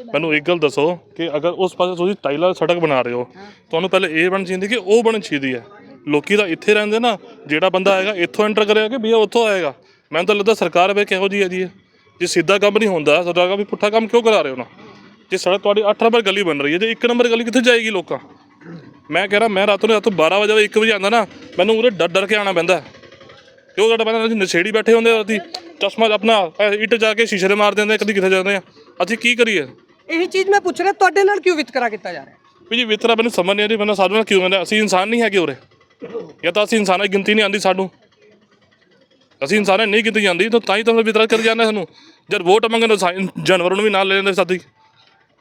ਮੈਨੂੰ ਇੱਕ ਗੱਲ ਦੱਸੋ ਕਿ ਅਗਰ ਉਸ ਪਾਸੇ ਤੁਸੀਂ ਟਾਈਲਰ ਸੜਕ ਬਣਾ ਰਹੇ ਹੋ ਤੁਹਾਨੂੰ ਪਹਿਲੇ ਇਹ ਬਣ ਚਾਹੀਦੀ ਕਿ ਉਹ ਬਣ ਚਾਹੀਦੀ ਹੈ। ਲੋਕੀ ਤਾਂ ਇੱਥੇ ਰਹਿੰਦੇ ਨਾ ਜਿਹੜਾ ਬੰਦਾ ਆਏਗਾ ਇੱਥੋਂ ਐਂਟਰ ਕਰੇਗਾ ਕਿ ਭਈਆ ਉੱਥੋਂ ਆਏਗਾ। ਮੈਨੂੰ ਤਾਂ ਲੱਗਦਾ ਸਰਕਾਰ ਵੇ ਕਿਹੋ ਜੀ ਹੈ ਜੀ ਇਹ। ਜੇ ਸਿੱਧਾ ਕੰਮ ਨਹੀਂ ਹੁੰਦਾ ਸਰਕਾਰ ਵੀ ਪੁੱਠਾ ਕੰਮ ਕਿਉਂ ਕਰਾ ਰਹੇ ਹੋ ਨਾ? ਜੇ ਸੜਕ ਤੁਹਾਡੀ 8 ਨੰਬਰ ਗਲੀ ਬਣ ਰਹੀ ਹੈ ਜੇ 1 ਨੰਬਰ ਗਲੀ ਕਿੱਥੇ ਜਾਏਗੀ ਲੋਕਾਂ? ਮੈਂ ਕਹਿ ਰਿਹਾ ਮੈਂ ਰਾਤ ਨੂੰ ਰਾਤੋਂ 12 ਵਜੇ 1 ਵਜੇ ਆਉਂਦਾ ਨਾ ਮੈਨੂੰ ਉਰੇ ਡਰ ਡਰ ਕੇ ਆਉਣਾ ਪੈਂਦਾ। ਕਿਉਂ ਸਾਡਾ ਪੈਂਦਾ ਨਸ਼ੇੜੀ ਬੈਠੇ ਹੁੰਦੇ ਆ ਰਾਤੀ ਚਸ਼ਮਾ ਆਪਣਾ ਇਹ ਇੱਟ ਜਾ ਕੇ ਸ਼ੀਸ਼ੇ ਦੇ ਮਾਰ ਦਿੰਦੇ ਆ, ਕਦੀ ਕਿੱਥੇ ਜਾਂਦੇ ਆ। ਅਸੀਂ ਕੀ ਕਰੀਏ? ਇਹੀ ਚੀਜ਼ ਮੈਂ ਪੁੱਛ ਰਿਹਾ ਤੁਹਾਡੇ ਨਾਲ ਕਿਉਂ ਵਿਤਕਰਾ ਕੀਤਾ ਜਾ ਰਿਹਾ? ਵੀ ਜੀ ਵਿਤਰਾ ਮੈਨੂੰ ਸਮਝ ਨਹੀਂ ਆ ਰਹੀ ਮੈਨੂੰ ਸਾਡੇ ਨਾਲ ਕਿਉਂ ਕਹਿੰਦੇ ਅਸੀਂ ਇਨਸਾਨ ਨਹੀਂ ਹੈਗੇ ਉਰੇ। ਜਾਂ ਤਾਂ ਅਸੀਂ ਇਨਸਾਨਾਂ ਦੀ ਗਿਣਤੀ ਨਹੀਂ ਆਂਦੀ ਸਾਨੂੰ। ਅਸੀਂ ਇਨਸਾਨਾਂ ਨਹੀਂ ਗਿਣਤੀ ਜਾਂਦੀ ਤਾਂ ਤਾਂ ਹੀ ਤਾਂ ਵਿਤਰਾ ਕਰ ਜਾਂਦੇ ਸਾਨੂੰ। ਜਦ ਵੋਟ ਮੰਗਣ ਜਾਨਵਰਾਂ ਨੂੰ ਵੀ ਨਾਲ ਲੈ ਲੈਂਦੇ ਸਾਥੀ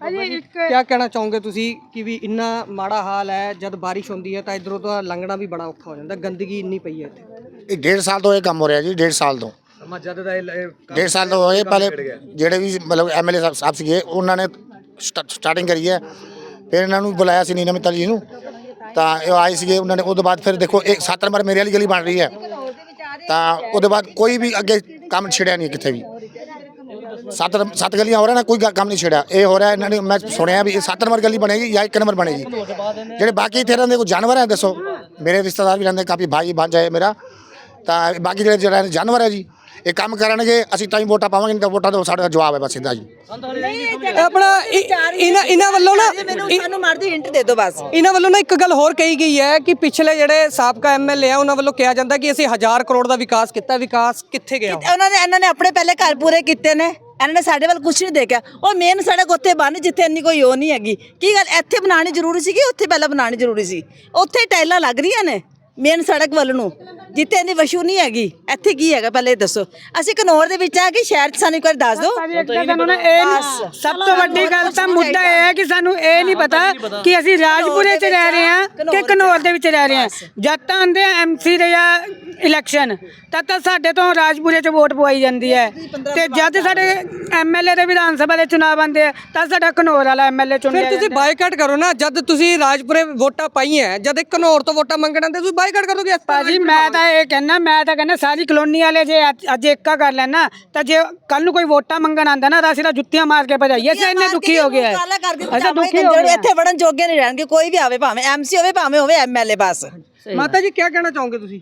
ਕਿਆ ਕਹਿਣਾ ਚਾਹੋਗੇ ਤੁਸੀਂ ਕਿ ਵੀ ਇੰਨਾ ਮਾੜਾ ਹਾਲ ਹੈ ਜਦ ਬਾਰਿਸ਼ ਹੁੰਦੀ ਹੈ ਤਾਂ ਇਧਰੋਂ ਤਾਂ ਲੰਘਣਾ ਵੀ ਬੜਾ ਔਖਾ ਹੋ ਜਾਂਦਾ ਗੰਦਗੀ ਇੰਨੀ ਪਈ ਹੈ ਇੱਥੇ। ਇਹ ਡੇਢ ਸਾਲ ਤੋਂ ਇਹ ਕੰਮ ਹੋ ਰਿਹਾ ਜੀ ਡੇਢ ਸਾਲ ਤੋਂ। ਦਾ ਡੇਢ ਸਾਲ ਤੋਂ ਹੋਏ ਪਹਿਲੇ ਜਿਹੜੇ ਵੀ ਮਤਲਬ ਐਮਐਲਏ ਸਾਹਿਬ ਸਾਹਿਬ ਸੀਗੇ ਉਹਨਾਂ ਨੇ ਸਟਾ- ਸਟਾਰਟਿੰਗ ਕਰੀ ਹੈ। ਫਿਰ ਇਹਨਾਂ ਨੂੰ ਬੁਲਾਇਆ ਸੀ ਨੀਨਾ ਮਿੱਤਲ ਜੀ ਨੂੰ। ਤਾਂ ਇਹ ਆਏ ਸੀਗੇ ਉਹਨਾਂ ਨੇ ਉਹਦੇ ਬਾਅਦ ਫਿਰ ਦੇਖੋ ਇੱਕ 7 ਨੰਬਰ ਮੇਰੇ ਵਾਲੀ ਗਲੀ ਬਣ ਰਹੀ ਹੈ। ਤਾਂ ਉਹਦੇ ਬਾਅਦ ਕੋਈ ਵੀ ਅੱਗੇ ਕੰਮ ਛਿੜਿਆ ਨਹੀਂ ਕਿਤੇ ਵੀ। ਸੱਤ ਸੱਤ ਗਲੀਆਂ ਹੋ ਰਹਾ ਨਾ ਕੋਈ ਕੰਮ ਨਹੀਂ ਛਿੜਿਆ। ਇਹ ਹੋ ਰਿਹਾ ਇਹਨਾਂ ਨੇ ਮੈਂ ਸੁਣਿਆ ਵੀ ਇਹ 7 ਨੰਬਰ ਗਲੀ ਬਣੇਗੀ ਜਾਂ 1 ਨੰਬਰ ਬਣੇਗੀ। ਜਿਹੜੇ ਬਾਕੀ ਇੱਥੇ ਰਹਿੰਦੇ ਕੋਈ ਜਾਨਵਰ ਹੈ ਦੱਸੋ। ਮੇਰੇ ਰਿਸ਼ਤੇਦਾਰ ਵੀ ਰਹਿੰਦੇ ਕਾਫੀ ਭਾਈ ਬੰਜ ਹੈ ਮੇਰਾ। ਤਾਂ ਬਾਕੀ ਜਿਹੜਾ ਜਾਨਵਰ ਹੈ ਜੀ। ਇਹ ਕੰਮ ਕਰਨਗੇ ਅਸੀਂ ਤਾਂ ਹੀ ਵੋਟਾਂ ਪਾਵਾਂਗੇ ਨਹੀਂ ਤਾਂ ਵੋਟਾਂ ਦਾ ਸਾਡਾ ਜਵਾਬ ਹੈ ਬਸ ਸਿੱਧਾ ਜੀ। ਆਪਣਾ ਇ- ਇਹਨਾਂ ਇਹਨਾਂ ਵੱਲੋਂ ਨਾ ਮੈਨੂੰ ਇ- ਸਾਨੂੰ ਮਾਰਦੀ ਹਿੰਟ ਦੇ ਦਿਓ ਬਸ। ਇਹਨਾਂ ਵੱਲੋਂ ਨਾ ਇੱਕ ਗੱਲ ਹੋਰ ਕਹੀ ਗਈ ਹੈ ਕਿ ਪਿਛਲੇ ਜਿਹੜੇ ਸਾਬਕਾ ਐਮਐਲਏ ਆ ਉਹਨਾਂ ਵੱਲੋਂ ਕਿਹਾ ਜਾਂਦਾ ਕਿ ਅਸੀਂ 1000 ਕਰੋੜ ਦਾ ਵਿਕਾਸ ਕੀਤਾ ਵਿਕਾਸ ਕਿੱਥੇ ਗਿਆ? ਉਹਨਾਂ ਨੇ ਇਹਨਾਂ ਨੇ ਆਪਣੇ ਪਹਿਲੇ ਘਰ ਪੂਰੇ ਕੀਤੇ ਨੇ। ਇਹਨਾਂ ਨੇ ਸਾਡੇ ਵੱਲ ਕੁਝ ਨਹੀਂ ਦੇਖਿਆ। ਉਹ ਮੇਨ ਸੜਕ ਉੱਥੇ ਬਣ ਜਿੱਥੇ ਇੰਨੀ ਕੋਈ ਉਹ ਨਹੀਂ ਹੈਗੀ। ਕੀ ਗੱਲ ਇੱਥੇ ਬਣਾਉਣੀ ਜ਼ਰੂਰੀ ਸੀ ਕਿ ਉੱਥੇ ਪਹਿਲਾਂ ਬਣਾਉਣੀ ਜ਼ਰੂਰੀ ਸੀ? ਉੱਥੇ ਟਾਈਲਾਂ ਲੱਗ ਰਹੀਆਂ ਨੇ। ਮੇਨ ਸੜਕ ਵੱਲ ਨੂੰ ਜਿੱਥੇ ਇੰਨੀ ਵਸ਼ੂ ਨਹੀਂ ਹੈਗੀ ਇੱਥੇ ਕੀ ਹੈਗਾ ਪਹਿਲੇ ਇਹ ਦੱਸੋ। ਅਸੀਂ ਕਨੌਰ ਦੇ ਵਿੱਚ ਆ ਕਿ ਸ਼ਹਿਰ 'ਚ ਸਾਨੂੰ ਇੱਕ ਵਾਰ ਦੱਸ ਦਿਓ। ਸਭ ਤੋਂ ਵੱਡੀ ਗੱਲ ਤਾਂ ਮੁੱਦਾ ਇਹ ਹੈ ਕਿ ਸਾਨੂੰ ਇਹ ਨਹੀਂ ਪਤਾ ਕਿ ਅਸੀਂ ਰਾਜਪੁਰੇ 'ਚ ਰਹਿ ਰਹੇ ਹਾਂ ਕਿ ਘਨੌਰ ਦੇ ਵਿੱਚ ਰਹਿ ਰਹੇ ਹਾਂ। ਜਦ ਤਾਂ ਆਉਂਦੇ ਆ ਐਮਸੀ ਦੇ ਜਾਂ ਇਲੈਕਸ਼ਨ ਤਦ ਤਾਂ ਸਾਡੇ ਤੋਂ ਰਾਜਪੁਰੇ 'ਚ ਵੋਟ ਪਵਾਈ ਜਾਂਦੀ ਹੈ। ਤੇ ਜਦ ਸਾਡੇ ਐਮਐਲਏ ਦੇ ਵਿਧਾਨ ਸਭਾ ਦੇ ਚੁਣਾਵ ਆਉਂਦੇ ਆ ਤਾਂ ਸਾਡਾ ਘਨੌਰ ਵਾਲਾ ਐਮਐਲਏ ਚੁਣਿਆ ਫਿਰ ਤੁਸੀਂ। ਬਾਈਕਾਟ ਕਰੋ ਨਾ ਜਦ ਤੁਸੀਂ ਰਾਜਪੁਰੇ ਵੋਟਾਂ ਪਾਈਆਂ ਜਦ ਇੱਕ ਘਨੌਰ ਤੋਂ ਵੋਟਾਂ ਮੰਗਣ ਆਉਂਦੇ ਤੁਸੀਂ ਬਾਈਕਾਟ ਕਰੋਗੇ ਭਾਜੀ ਮੈਂ ਤਾਂ ਇਹ ਕਹਿਣਾ ਮੈਂ ਤਾਂ ਕਹਿੰਦਾ ਸਾਰੀ ਕਲੋਨੀ ਵਾਲੇ ਜੇ ਅੱਜ- ਏਕਾ ਕਰ ਲੈਣਾ ਤਾਂ ਜੇ ਕੱਲ ਨੂੰ ਕੋਈ ਵੋਟਾਂ ਮੰਗਣ ਆਂਦਾ ਨਾ ਤਾਂ ਅਸੀਂ ਤਾਂ ਜੁੱਤੀਆਂ ਮਾਰ ਕੇ ਭਜਾਈਏ। ਅਸੀਂ ਇੰਨੇ ਦੁਖੀ ਹੋ ਗਏ ਅਸੀਂ ਦੁਖੀ ਹੋ ਜਿਹੜੇ ਗਏ ਇੱਥੇ ਵੜਨ ਜੋਗੇ ਨਹੀਂ ਰਹਿਣਗੇ ਕੋਈ ਵੀ ਆਵੇ ਭਾਵੇਂ ਐਮਸੀ ਹੋਵੇ ਭਾਵੇਂ ਹੋਵੇ ਐਮਐਲਏ ਬਸ। ਮਾਤਾ ਜੀ ਕੀ ਕਹਿਣਾ ਚਾਹੋਗੇ ਤੁਸੀਂ?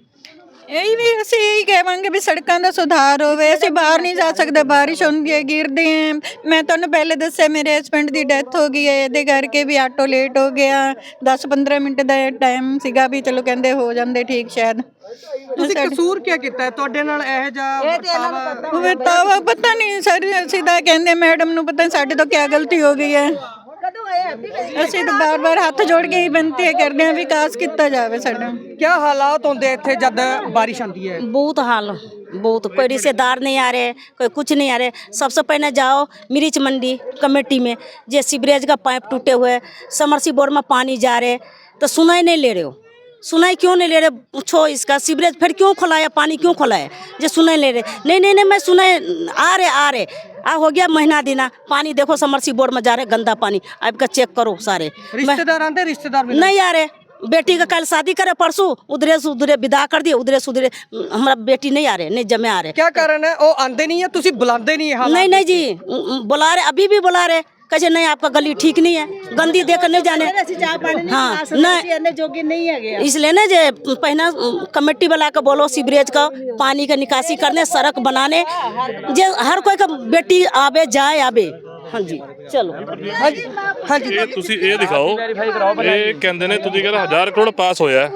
ਇਹੀ ਵੀ ਅਸੀਂ ਇਹੀ ਕਹਾਂਗੇ ਵੀ ਸੜਕਾਂ ਦਾ ਸੁਧਾਰ ਹੋਵੇ ਅਸੀਂ ਬਾਹਰ ਨਹੀਂ ਜਾ ਸਕਦੇ ਬਾਰਿਸ਼ ਹੁੰਦੀ ਹੈ ਗਿਰਦੇ ਹਾਂ। ਮੈਂ ਤੁਹਾਨੂੰ ਪਹਿਲੇ ਦੱਸਿਆ ਮੇਰੇ ਹਸਬੰਡ ਦੀ ਡੈਥ ਹੋ ਗਈ ਹੈ ਇਹਦੇ ਕਰਕੇ ਵੀ ਆਟੋ ਲੇਟ ਹੋ ਗਿਆ। 10-15 ਮਿੰਟ ਦਾ ਟਾਈਮ ਸੀਗਾ ਵੀ ਚਲੋ ਕਹਿੰਦੇ ਹੋ ਜਾਂਦੇ ਠੀਕ ਸ਼ਾਇਦ। ਤੁਸੀਂ ਕਸੂਰ ਕੀ ਕੀਤਾ? ਹੈ ਤੁਹਾਡੇ ਨਾਲ ਇਹ ਜਿਹਾ ਵਰਤਾਵਾ ਪਤਾ ਨਹੀਂ ਸਰ ਅਸੀਂ ਤਾਂ ਕਹਿੰਦੇ ਮੈਡਮ ਨੂੰ ਪਤਾ ਸਾਡੇ ਤੋਂ ਕੀ ਗਲਤੀ ਹੋ ਗਈ ਹੈ। ਅਸੀਂ ਤਾਂ ਬਾਰ-ਬਾਰ ਹੱਥ ਜੋੜ ਕੇ ਹੀ ਬੇਨਤੀ ਕਰਦੇ ਹਾਂ ਵਿਕਾਸ ਕੀਤਾ ਜਾਵੇ ਸਾਡਾ। ਕੀ ਹਾਲਾਤ ਹੁੰਦੇ ਆ ਇੱਥੇ ਜਦ ਬਾਰਿਸ਼ ਆਉਂਦੀ ਹੈ बहुत हाल बहुत कोई रिश्तेदार नहीं आ रहे कोई कुछ नहीं आ रहे सबसे पहले जाओ मिर्च मंडी कमेटी में जे सीवरेज का पाइप टूटे हुए समरसी बोर में पानी जा रहे तो सुनाई नहीं ले रहे हो सुनाई क्यों नहीं ले रहे पूछो इसका सीवरेज फिर क्यों खोलाया पानी क्यों खोलाया जे सुनाई ले रहे नहीं नहीं नहीं मैं सुनाई आ रहे आ रहे आ हो गया महीना दिना पानी देखो समरसी बोर में जा रहे गंदा पानी आपका चेक करो सारे मैं- ਰਿਸ਼ਤੇਦਾਰ ਆਂਦੇ ਰਿਸ਼ਤੇਦਾਰ ਮਿਲਣ। नहीं आ रहे बेटी का कल शादी करे परसों उधरे से उधरे विदा कर दिए उधरे से उधरे हमारा बेटी नहीं आ रहे नहीं जमे आ रहे। क्या कारण है? वो आंदे नहीं है तुम बुलाते नहीं है नहीं नहीं जी बुला रहे अभी भी बुला रहे कैसे नहीं आपका गली ठीक नहीं है गंदी देख नहीं जाने। हाँ नहीं, नहीं है इसलिए ना जे पहना कमेटी वाला का बोलो सीवरेज का पानी का निकासी करने सड़क बनाने जे हर कोई का बेटी आवे जाए आवे। ਹਾਂਜੀ ਚਲੋ। ਹਾਂਜੀ ਇਹ ਤੁਸੀਂ ਇਹ ਦਿਖਾਓ। ਇਹ ਕਹਿੰਦੇ ਨੇ ਤੁਸੀਂ ਕਹਿੰਦੇ 1000 ਕਰੋੜ ਪਾਸ ਹੋਇਆ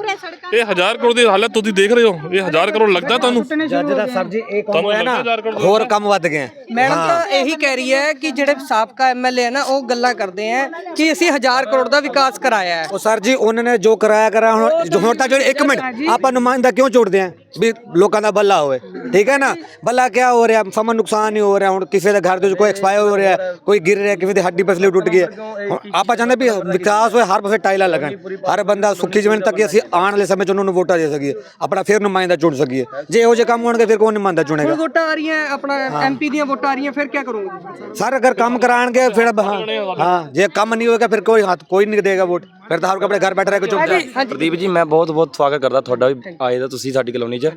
ਇਹ 1000 ਕਰੋੜ ਦੀ ਹਾਲਤ ਤੁਸੀਂ ਦੇਖ ਰਹੇ ਹੋ? ਇਹ 1000 ਕਰੋੜ ਲੱਗਦਾ ਤੁਹਾਨੂੰ? ਜੱਜ ਦਾ ਸਰ ਜੀ ਇਹ ਕੰਮ ਹੋਇਆ ਨਾ? ਹੋਰ ਕੰਮ ਵੱਧ ਗਏ। ਮੈਡਮ ਤਾਂ ਇਹੀ ਕਹਿ ਰਹੀ ਹੈ ਕਿ ਜਿਹੜੇ ਸਾਬਕਾ ਐਮਐਲਏ ਆ ਉਹ ਗੱਲਾਂ ਕਰਦੇ ਆ ਕਿ ਅਸੀਂ 1000 ਕਰੋੜ ਦਾ ਵਿਕਾਸ ਕਰਾਇਆ ਉਹ ਸਰ ਜੀ ਉਹਨਾਂ ਨੇ ਜੋ ਕਰਾਇਆ ਕਰਾ ਹੁਣ ਹੁਣ ਤਾਂ ਜੋ ਇੱਕ ਮਿੰਟ ਆਪਾਂ ਨੁਮਾਇੰਦਾ ਕਿਉਂ ਚੋੜਦੇ ਆ ਵੀ ਲੋਕਾਂ ਦਾ ਭਲਾ ਹੋਵੇ। ਠੀਕ ਹੈ ਨਾ? ਭਲਾ ਕਿਆ ਹੋ ਰਿਹਾ? ਸਮਾਂ ਨੁਕਸਾਨ ਹੀ ਹੋ ਰਿਹਾ। ਹੁਣ ਕਿਸੇ ਦੇ ਘਰ ਦੇ ਕੋਈ ਐਕਸਪਾਇਰ ਹੋ ਰਿਹਾ ਕੋਈ ਗਿਰ ਰਿਹਾ ਕਿਸੇ ਦੀ ਹੱਡੀ ਪਸਲੀ ਟੁੱਟ ਗਈ ਹੈ। ਹੁਣ ਆਪਾਂ ਚਾਹੁੰਦੇ ਵੀ ਵਿਕਾਸ ਹੋਏ ਹਰ ਪਾਸੇ ਟਾਈਲਾਂ ਲੱਗਣ। ਹਰ ਬੰਦਾ ਸੁੱਖੀ ਜੀਵਨ ਤੱਕ ਅਸੀਂ ਆਉਣ ਵਾਲੇ ਸਮੇਂ 'ਚ ਉਹਨਾਂ ਨੂੰ ਵੋਟਾਂ ਦੇ ਸਕੀਏ। ਆਪਣਾ ਫਿਰ ਨੁਮਾਇੰਦਾ ਚੁਣ ਸਕੀਏ। ਜੇ ਇਹੋ ਜਿਹੇ ਕੰਮ ਹੋਣਗੇ ਫਿਰ ਕੌਣ ਨੁਮਾਇੰਦਾ ਚੁਣੇਗਾ? ਵੋਟਾਂ ਆ ਰਹੀਆਂ ਆਪਣਾ ਐਮਪੀ ਦੀਆਂ ਵੋਟਾਂ ਆ ਰਹੀਆਂ ਫਿਰ ਕੀ ਕਰੋਗੇ ਸਰ ਅਗਰ ਕੰਮ ਕਰਾਣਗੇ ਫਿਰ ਹਾਂ ਹਾਂ ਜੇ ਕੰਮ ਨਹੀਂ ਹੋਏਗਾ ਫਿਰ ਕੋਈ ਹੱਥ ਕੋਈ ਨਹੀਂ ਦੇਗਾ ਵੋਟ। ਫਿਰ ਤਾਂ ਹਰ ਕੋਈ ਆਪਣੇ ਘਰ ਬੈਠ ਰਿਹਾ ਕੋਈ ਚੁੱਪ ਪ੍ਰਦੀਪ ਜੀ ਮੈਂ ਬਹੁਤ ਬਹੁਤ ਸਵਾਗਤ ਕਰਦਾ ਤੁਹਾਡਾ ਵੀ ਆਏ ਦਾ ਤੁਸੀਂ ਸਾਡੀ ਕਲੋਨੀ 'ਚ।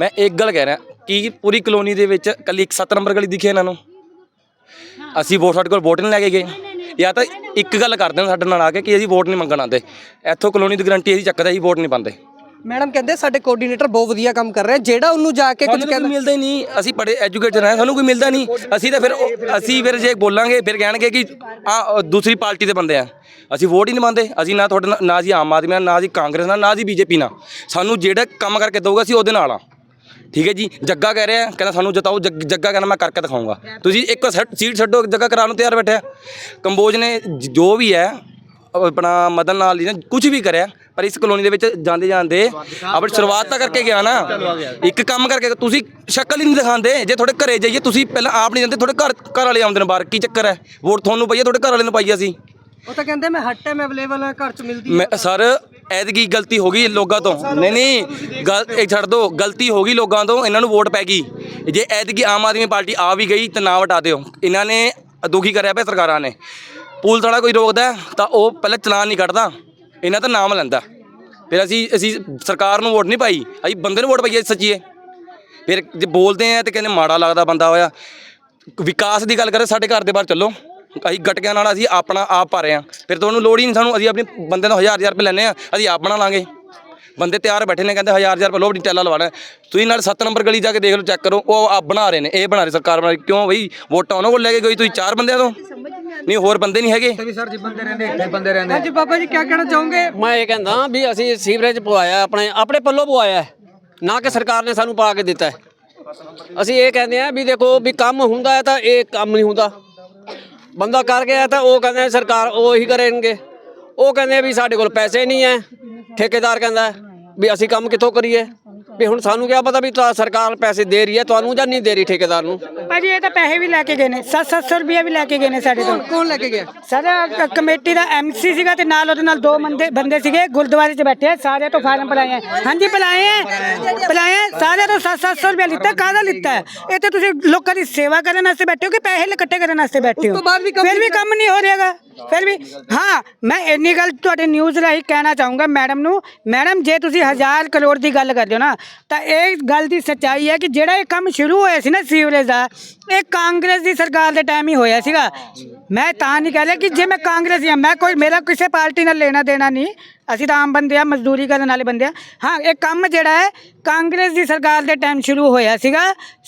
ਮੈਂ ਇੱਕ ਗੱਲ ਕਹਿ ਰਿਹਾ ਕਿ ਪੂਰੀ ਕਲੋਨੀ ਦੇ ਵਿੱਚ ਕੱਲੀ ਇੱਕ 7 ਨੰਬਰ ਗਲੀ ਦਿਖੀ ਇਹਨਾਂ ਨੂੰ? ਅਸੀਂ ਵੋਟ ਸਾਡੇ ਕੋਲ ਵੋਟ ਨਹੀਂ ਲੈ ਕੇ ਗਏ। ਜਾਂ ਤਾਂ ਇੱਕ ਗੱਲ ਕਰਦੇ ਨੇ ਸਾਡੇ ਨਾਲ ਆ ਕੇ ਕਿ ਅਸੀਂ ਵੋਟ ਨਹੀਂ ਮੰਗਣ ਆਉਂਦੇ। ਇੱਥੋਂ ਕਲੋਨੀ ਦੀ ਗਰੰਟੀ ਅਸੀਂ ਚੱਕਦੇ ਅਸੀਂ ਵੋਟ ਨਹੀਂ ਪਾਉਂਦੇ। ਮੈਡਮ ਕਹਿੰਦੇ ਸਾਡੇ ਕੋਆਰਡੀਨੇਟਰ ਬਹੁਤ ਵਧੀਆ ਕੰਮ ਕਰ ਰਹੇ। ਜਿਹੜਾ ਉਹਨੂੰ ਜਾ ਕੇ ਕੁਝ ਕੋਈ ਮਿਲਦਾ ਹੀ ਨਹੀਂ। ਅਸੀਂ ਪੜੇ ਐਜੂਕੇਟਡ ਹਾਂ ਸਾਨੂੰ ਕੋਈ ਮਿਲਦਾ ਨਹੀਂ। ਅਸੀਂ ਤਾਂ ਫਿਰ ਅਸੀਂ ਫਿਰ ਜੇ ਬੋਲਾਂਗੇ ਫਿਰ ਕਹਿਣਗੇ ਕਿ ਆ ਦੂਸਰੀ ਪਾਰਟੀ ਦੇ ਬੰਦੇ ਆ। ਅਸੀਂ ਵੋਟ ਹੀ ਨਹੀਂ ਮੰਨਦੇ ਅਸੀਂ ਨਾ ਤੁਹਾਡੇ ਨਾਲ ਨਾ ਜੀ ਆਮ ਆਦਮੀ ਨਾਲ ਨਾ ਜੀ ਕਾਂਗਰਸ ਨਾਲ ਨਾ ਜੀ ਬੀਜੇਪੀ ਨਾਲ। ਸਾਨੂੰ ਜਿਹੜਾ ਕੰਮ ਕਰਕੇ ਦਊਗਾ ਅਸੀਂ ਉਹਦੇ ਨਾਲ ਆ। ਠੀਕ ਹੈ ਜੀ ਜੱਗਾ ਕਹਿ ਰਿਹਾ ਕਹਿੰਦਾ ਸਾਨੂੰ ਜਿਤਾਓ ਜੱਗ- ਕਹਿੰਦਾ ਮੈਂ ਕਰਕੇ ਦਿਖਾਊਂਗਾ ਤੁਸੀਂ ਇੱਕ ਸੈਟ- ਛੱਡੋ ਜੱਗਾ ਕਰਾਉਣ ਨੂੰ ਤਿਆਰ ਬੈਠਿਆ। ਕੰਬੋਜ ਨੇ ਜ- ਵੀ ਹੈ ਆਪਣਾ ਮਦਨ ਨਾਲ ਜੀ ਨੇ ਕੁਝ ਵੀ ਕਰਿਆ ਪਰ ਇਸ ਕਲੋਨੀ ਦੇ ਵਿੱਚ ਜਾਂਦੇ ਜਾਂਦੇ ਆਪਣੀ ਸ਼ੁਰੂਆਤ ਤਾਂ ਕਰਕੇ ਗਿਆ ਨਾ ਇੱਕ ਕੰਮ ਕਰਕੇ ਤੁਸੀਂ ਸ਼ਕਲ ਹੀ ਨਹੀਂ ਦਿਖਾਉਂਦੇ। ਜੇ ਤੁਹਾਡੇ ਘਰੇ ਜਾਈਏ ਤੁਸੀਂ ਪਹਿਲਾਂ ਆਪ ਨਹੀਂ ਜਾਂਦੇ ਤੁਹਾਡੇ ਘਰ ਘਰ ਵਾਲੇ ਆਉਂਦੇ ਨੇ ਬਾਹਰ ਕੀ ਚੱਕਰ ਹੈ? ਵੋਟ ਤੁਹਾਨੂੰ ਪਈਏ ਤੁਹਾਡੇ ਘਰ ਵਾਲੇ ਨੂੰ ਪਾਈ ਅਸੀਂ। ਉਹ ਤਾਂ ਕਹਿੰਦੇ ਮੈਂ ਹਰ ਟਾਈਮ ਅਵੇਲੇਬਲ ਹਾਂ ਘਰ 'ਚ ਮਿਲਦੀ ਮੈਂ ਸਰ ਐਤਕੀ ਗਲਤੀ ਹੋ ਗਈ ਲੋਕਾਂ ਤੋਂ। ਨਹੀਂ ਨਹੀਂ, ਗਲ ਇਹ ਛੱਡ ਦੋ, ਗਲਤੀ ਹੋ ਗਈ ਲੋਕਾਂ ਤੋਂ, ਇਹਨਾਂ ਨੂੰ ਵੋਟ ਪੈ ਗਈ। ਜੇ ਐਤਕੀ ਆਮ ਆਦਮੀ ਪਾਰਟੀ ਆ ਵੀ ਗਈ ਤਾਂ ਨਾ ਵਟਾ ਦਿਓ। ਇਹਨਾਂ ਨੇ ਦੁਖੀ ਕਰਿਆ ਪਿਆ ਸਰਕਾਰਾਂ ਨੇ। ਪੁਲ ਵਾਲਾ ਕੋਈ ਰੋਕਦਾ ਤਾਂ ਉਹ ਪਹਿਲਾਂ ਚਲਾਨ ਨਹੀਂ ਕੱਢਦਾ। ਇਹਨਾਂ ਤਾਂ ਨਾਮ ਲੈਂਦਾ। ਫਿਰ ਅਸੀਂ ਅਸੀਂ ਸਰਕਾਰ ਨੂੰ ਵੋਟ ਨਹੀਂ ਪਾਈ। ਅਸੀਂ ਬੰਦੇ ਨੂੰ ਵੋਟ ਪਾਈਏ ਸੱਚੀਏ। ਫਿਰ ਜੇ ਬੋਲਦੇ ਆ ਤੇ ਕਹਿੰਦੇ ਮਾੜਾ ਲੱਗਦਾ ਬੰਦਾ ਹੋਇਆ। ਵਿਕਾਸ ਦੀ ਗੱਲ ਕਰੇ, ਸਾਡੇ ਘਰ ਦੇ ਬਾਹਰ ਚੱਲੋ। ਅਸੀਂ ਗਟਕਿਆਂ ਨਾਲ ਅਸੀਂ ਆਪਣਾ ਆਪ ਭਰ ਰਹੇ ਆ ਫਿਰ ਤੁਹਾਨੂੰ ਲੋੜ ਹੀ ਨਹੀਂ ਸਾਨੂੰ ਅਸੀਂ ਆਪਣੇ ਬੰਦੇ ਤੋਂ ਹਜ਼ਾਰ ਹਜ਼ਾਰ ਰੁਪਏ ਲੈਣੇ ਆ ਅਸੀਂ ਆਪ ਬਣਾ ਲਾਂਗੇ। ਬੰਦੇ ਤਿਆਰ ਬੈਠੇ ਨੇ ਕਹਿੰਦੇ ਹਜ਼ਾਰ ਹਜ਼ਾਰ ਰੁਪਏ ਲੋਬੜੀ ਟੈਲਾ ਲਵਾਣਾ ਹੈ। ਤੁਸੀਂ ਨਾਲ 7 ਨੰਬਰ ਗਲੀ ਜਾ ਕੇ ਦੇਖ ਲਓ ਚੈੱਕ ਕਰੋ ਉਹ ਆਪ ਬਣਾ ਰਹੇ ਨੇ ਇਹ ਬਣਾ ਰਹੀ ਸਰਕਾਰ ਬਣਾ ਰਹੀ। ਕਿਉਂ ਬਈ? ਵੋਟਾਂ ਉਹਨਾਂ ਕੋਲ ਲੈ ਕੇ ਗਈ ਤੁਸੀਂ ਚਾਰ ਬੰਦਿਆਂ ਤੋਂ? ਨਹੀਂ ਹੋਰ ਬੰਦੇ ਨਹੀਂ ਹੈਗੇ। ਵੀ ਸਰ ਜੀ ਬੰਦੇ ਰਹਿੰਦੇ ਇੱਥੇ ਬੰਦੇ ਰਹਿੰਦੇ। ਹਾਂਜੀ ਬਾਬਾ ਜੀ ਕੀ ਕਹਿਣਾ ਚਾਹੋਗੇ? ਮੈਂ ਇਹ ਕਹਿੰਦਾ ਵੀ ਅਸੀਂ ਸੀਵਰੇਜ ਪਵਾਇਆ ਆਪਣੇ ਆਪਣੇ ਪੱਲੋਂ ਪਵਾਇਆ ਹੈ, ਨਾ ਕਿ ਸਰਕਾਰ ਨੇ ਸਾਨੂੰ ਪਾ ਕੇ ਦਿੱਤਾ ਹੈ। ਅਸੀਂ ਇਹ ਕਹਿੰਦੇ ਆ ਵੀ ਦੇਖੋ ਵੀ ਕੰਮ ਹੁੰਦਾ ਹੈ ਤਾਂ ਇਹ ਕੰਮ ਨਹੀਂ ਹੁੰਦਾ। ਬੰਦਾ ਕਰ ਗਿਆ ਤਾਂ ਉਹ ਕਹਿੰਦੇ ਸਰਕਾਰ ਉਹ ਹੀ ਕਰਨਗੇ। ਉਹ ਕਹਿੰਦੇ ਵੀ ਸਾਡੇ ਕੋਲ ਪੈਸੇ ਨਹੀਂ ਹੈ ਠੇਕੇਦਾਰ ਕਹਿੰਦਾ ਵੀ ਅਸੀਂ ਕੰਮ ਕਿੱਥੋਂ ਕਰੀਏ? ਵੀ ਹੁਣ ਸਾਨੂੰ ਕੀ ਪਤਾ ਵੀ ਤਾਂ ਸਰਕਾਰ ਪੈਸੇ ਦੇ ਰਹੀ ਹੈ ਤੁਹਾਨੂੰ ਜਾਂ ਨਹੀਂ ਦੇ ਰਹੀ ਠੇਕੇਦਾਰ ਨੂੰ? ਭਾਜੀ ਇਹ ਤਾਂ ਪੈਸੇ ਵੀ ਲੈ ਕੇ ਗਏ ਨੇ। 700 ਰੁਪਏ ਵੀ ਲੈ ਕੇ ਗਏ ਨੇ ਸਾਡੇ ਤੋਂ। ਕੌਣ ਲੈ ਕੇ ਗਿਆ? ਕ- ਕਮੇਟੀ ਦਾ ਐਮਸੀ ਸੀਗਾ ਤੇ ਨਾਲ ਉਹਦੇ ਨਾਲ ਦੋ ਬੰਦੇ ਬੰਦੇ ਸੀਗੇ ਗੁਰਦੁਆਰੇ 'ਚ ਬੈਠੇ ਆ, ਸਾਰੇ ਤੋਂ ਫਾਰਮ ਭਰਾਏ ਆ। ਹਾਂਜੀ ਭਲਾਏ ਆ। ਭਲਾਏ ਆ, ਸਾਰੇ ਤੋਂ 700 ਰੁਪਏ ਲਿੱਤਾ। ਕਾਹਦਾ ਲਿੱਤਾ? ਹੈ? ਇਹ ਤੇ ਤੁਸੀਂ ਲੋਕਾਂ ਦੀ ਸੇਵਾ ਕਰਨ ਵਾਸਤੇ ਬੈਠੇ ਹੋ ਕਿ ਪੈਸੇ ਇਕੱਠੇ ਕਰਨ ਵਾਸਤੇ ਬੈਠੇ ਹੋ? ਉਸ ਤੋਂ ਬਾਅਦ ਵੀ ਕੰਮ ਫਿਰ ਵੀ ਕੰਮ ਨਹੀਂ ਹੋ ਰਿਹਾਗਾ। ਫਿਰ ਵੀ ਹਾਂ, ਮੈਂ ਇੰਨੀ ਗੱਲ ਤੁਹਾਡੇ ਨਿਊਜ਼ ਰਾਹੀਂ ਕਹਿਣਾ ਚਾਹੂੰਗਾ ਮੈਡਮ ਨੂੰ। ਮੈਡਮ ਜੇ ਤੁਸੀਂ ਹਜ਼ਾਰ ਕਰੋੜ ਦੀ ਗੱਲ ਕਰਦੇ ਹੋ ਨਾ, ਤਾਂ ਇਹ ਗੱਲ ਦੀ ਸੱਚਾਈ ਹੈ ਕਿ ਜਿਹੜਾ ਇਹ ਕੰਮ ਸ਼ੁਰੂ ਹੋਇਆ ਸੀ ਨਾ ਸੀਵਰੇਜ ਦਾ, ਇਹ ਕਾਂਗਰਸ ਦੀ ਸਰਕਾਰ ਦੇ ਟਾਈਮ ਹੀ ਹੋਇਆ ਸੀਗਾ। ਮੈਂ ਤਾਂ ਨਹੀਂ ਕਹਿ ਰਿਹਾ ਕਿ ਜੇ ਮੈਂ ਕਾਂਗਰਸ ਹਾਂ, ਮੈਂ ਕੋਈ, ਮੇਰਾ ਕਿਸੇ ਪਾਰਟੀ ਨਾਲ ਲੈਣਾ ਦੇਣਾ ਨਹੀਂ। ਅਸੀਂ ਤਾਂ ਆਮ ਬੰਦੇ ਆ ਮਜ਼ਦੂਰੀ ਕਰਨ ਵਾਲੇ ਬੰਦੇ ਆ। ਹਾਂ ਇਹ ਕੰਮ ਜਿਹੜਾ ਹੈ ਕਾਂਗਰਸ ਦੀ ਸਰਕਾਰ ਦੇ ਟਾਈਮ ਸ਼ੁਰੂ ਹੋਇਆ ਸੀਗਾ।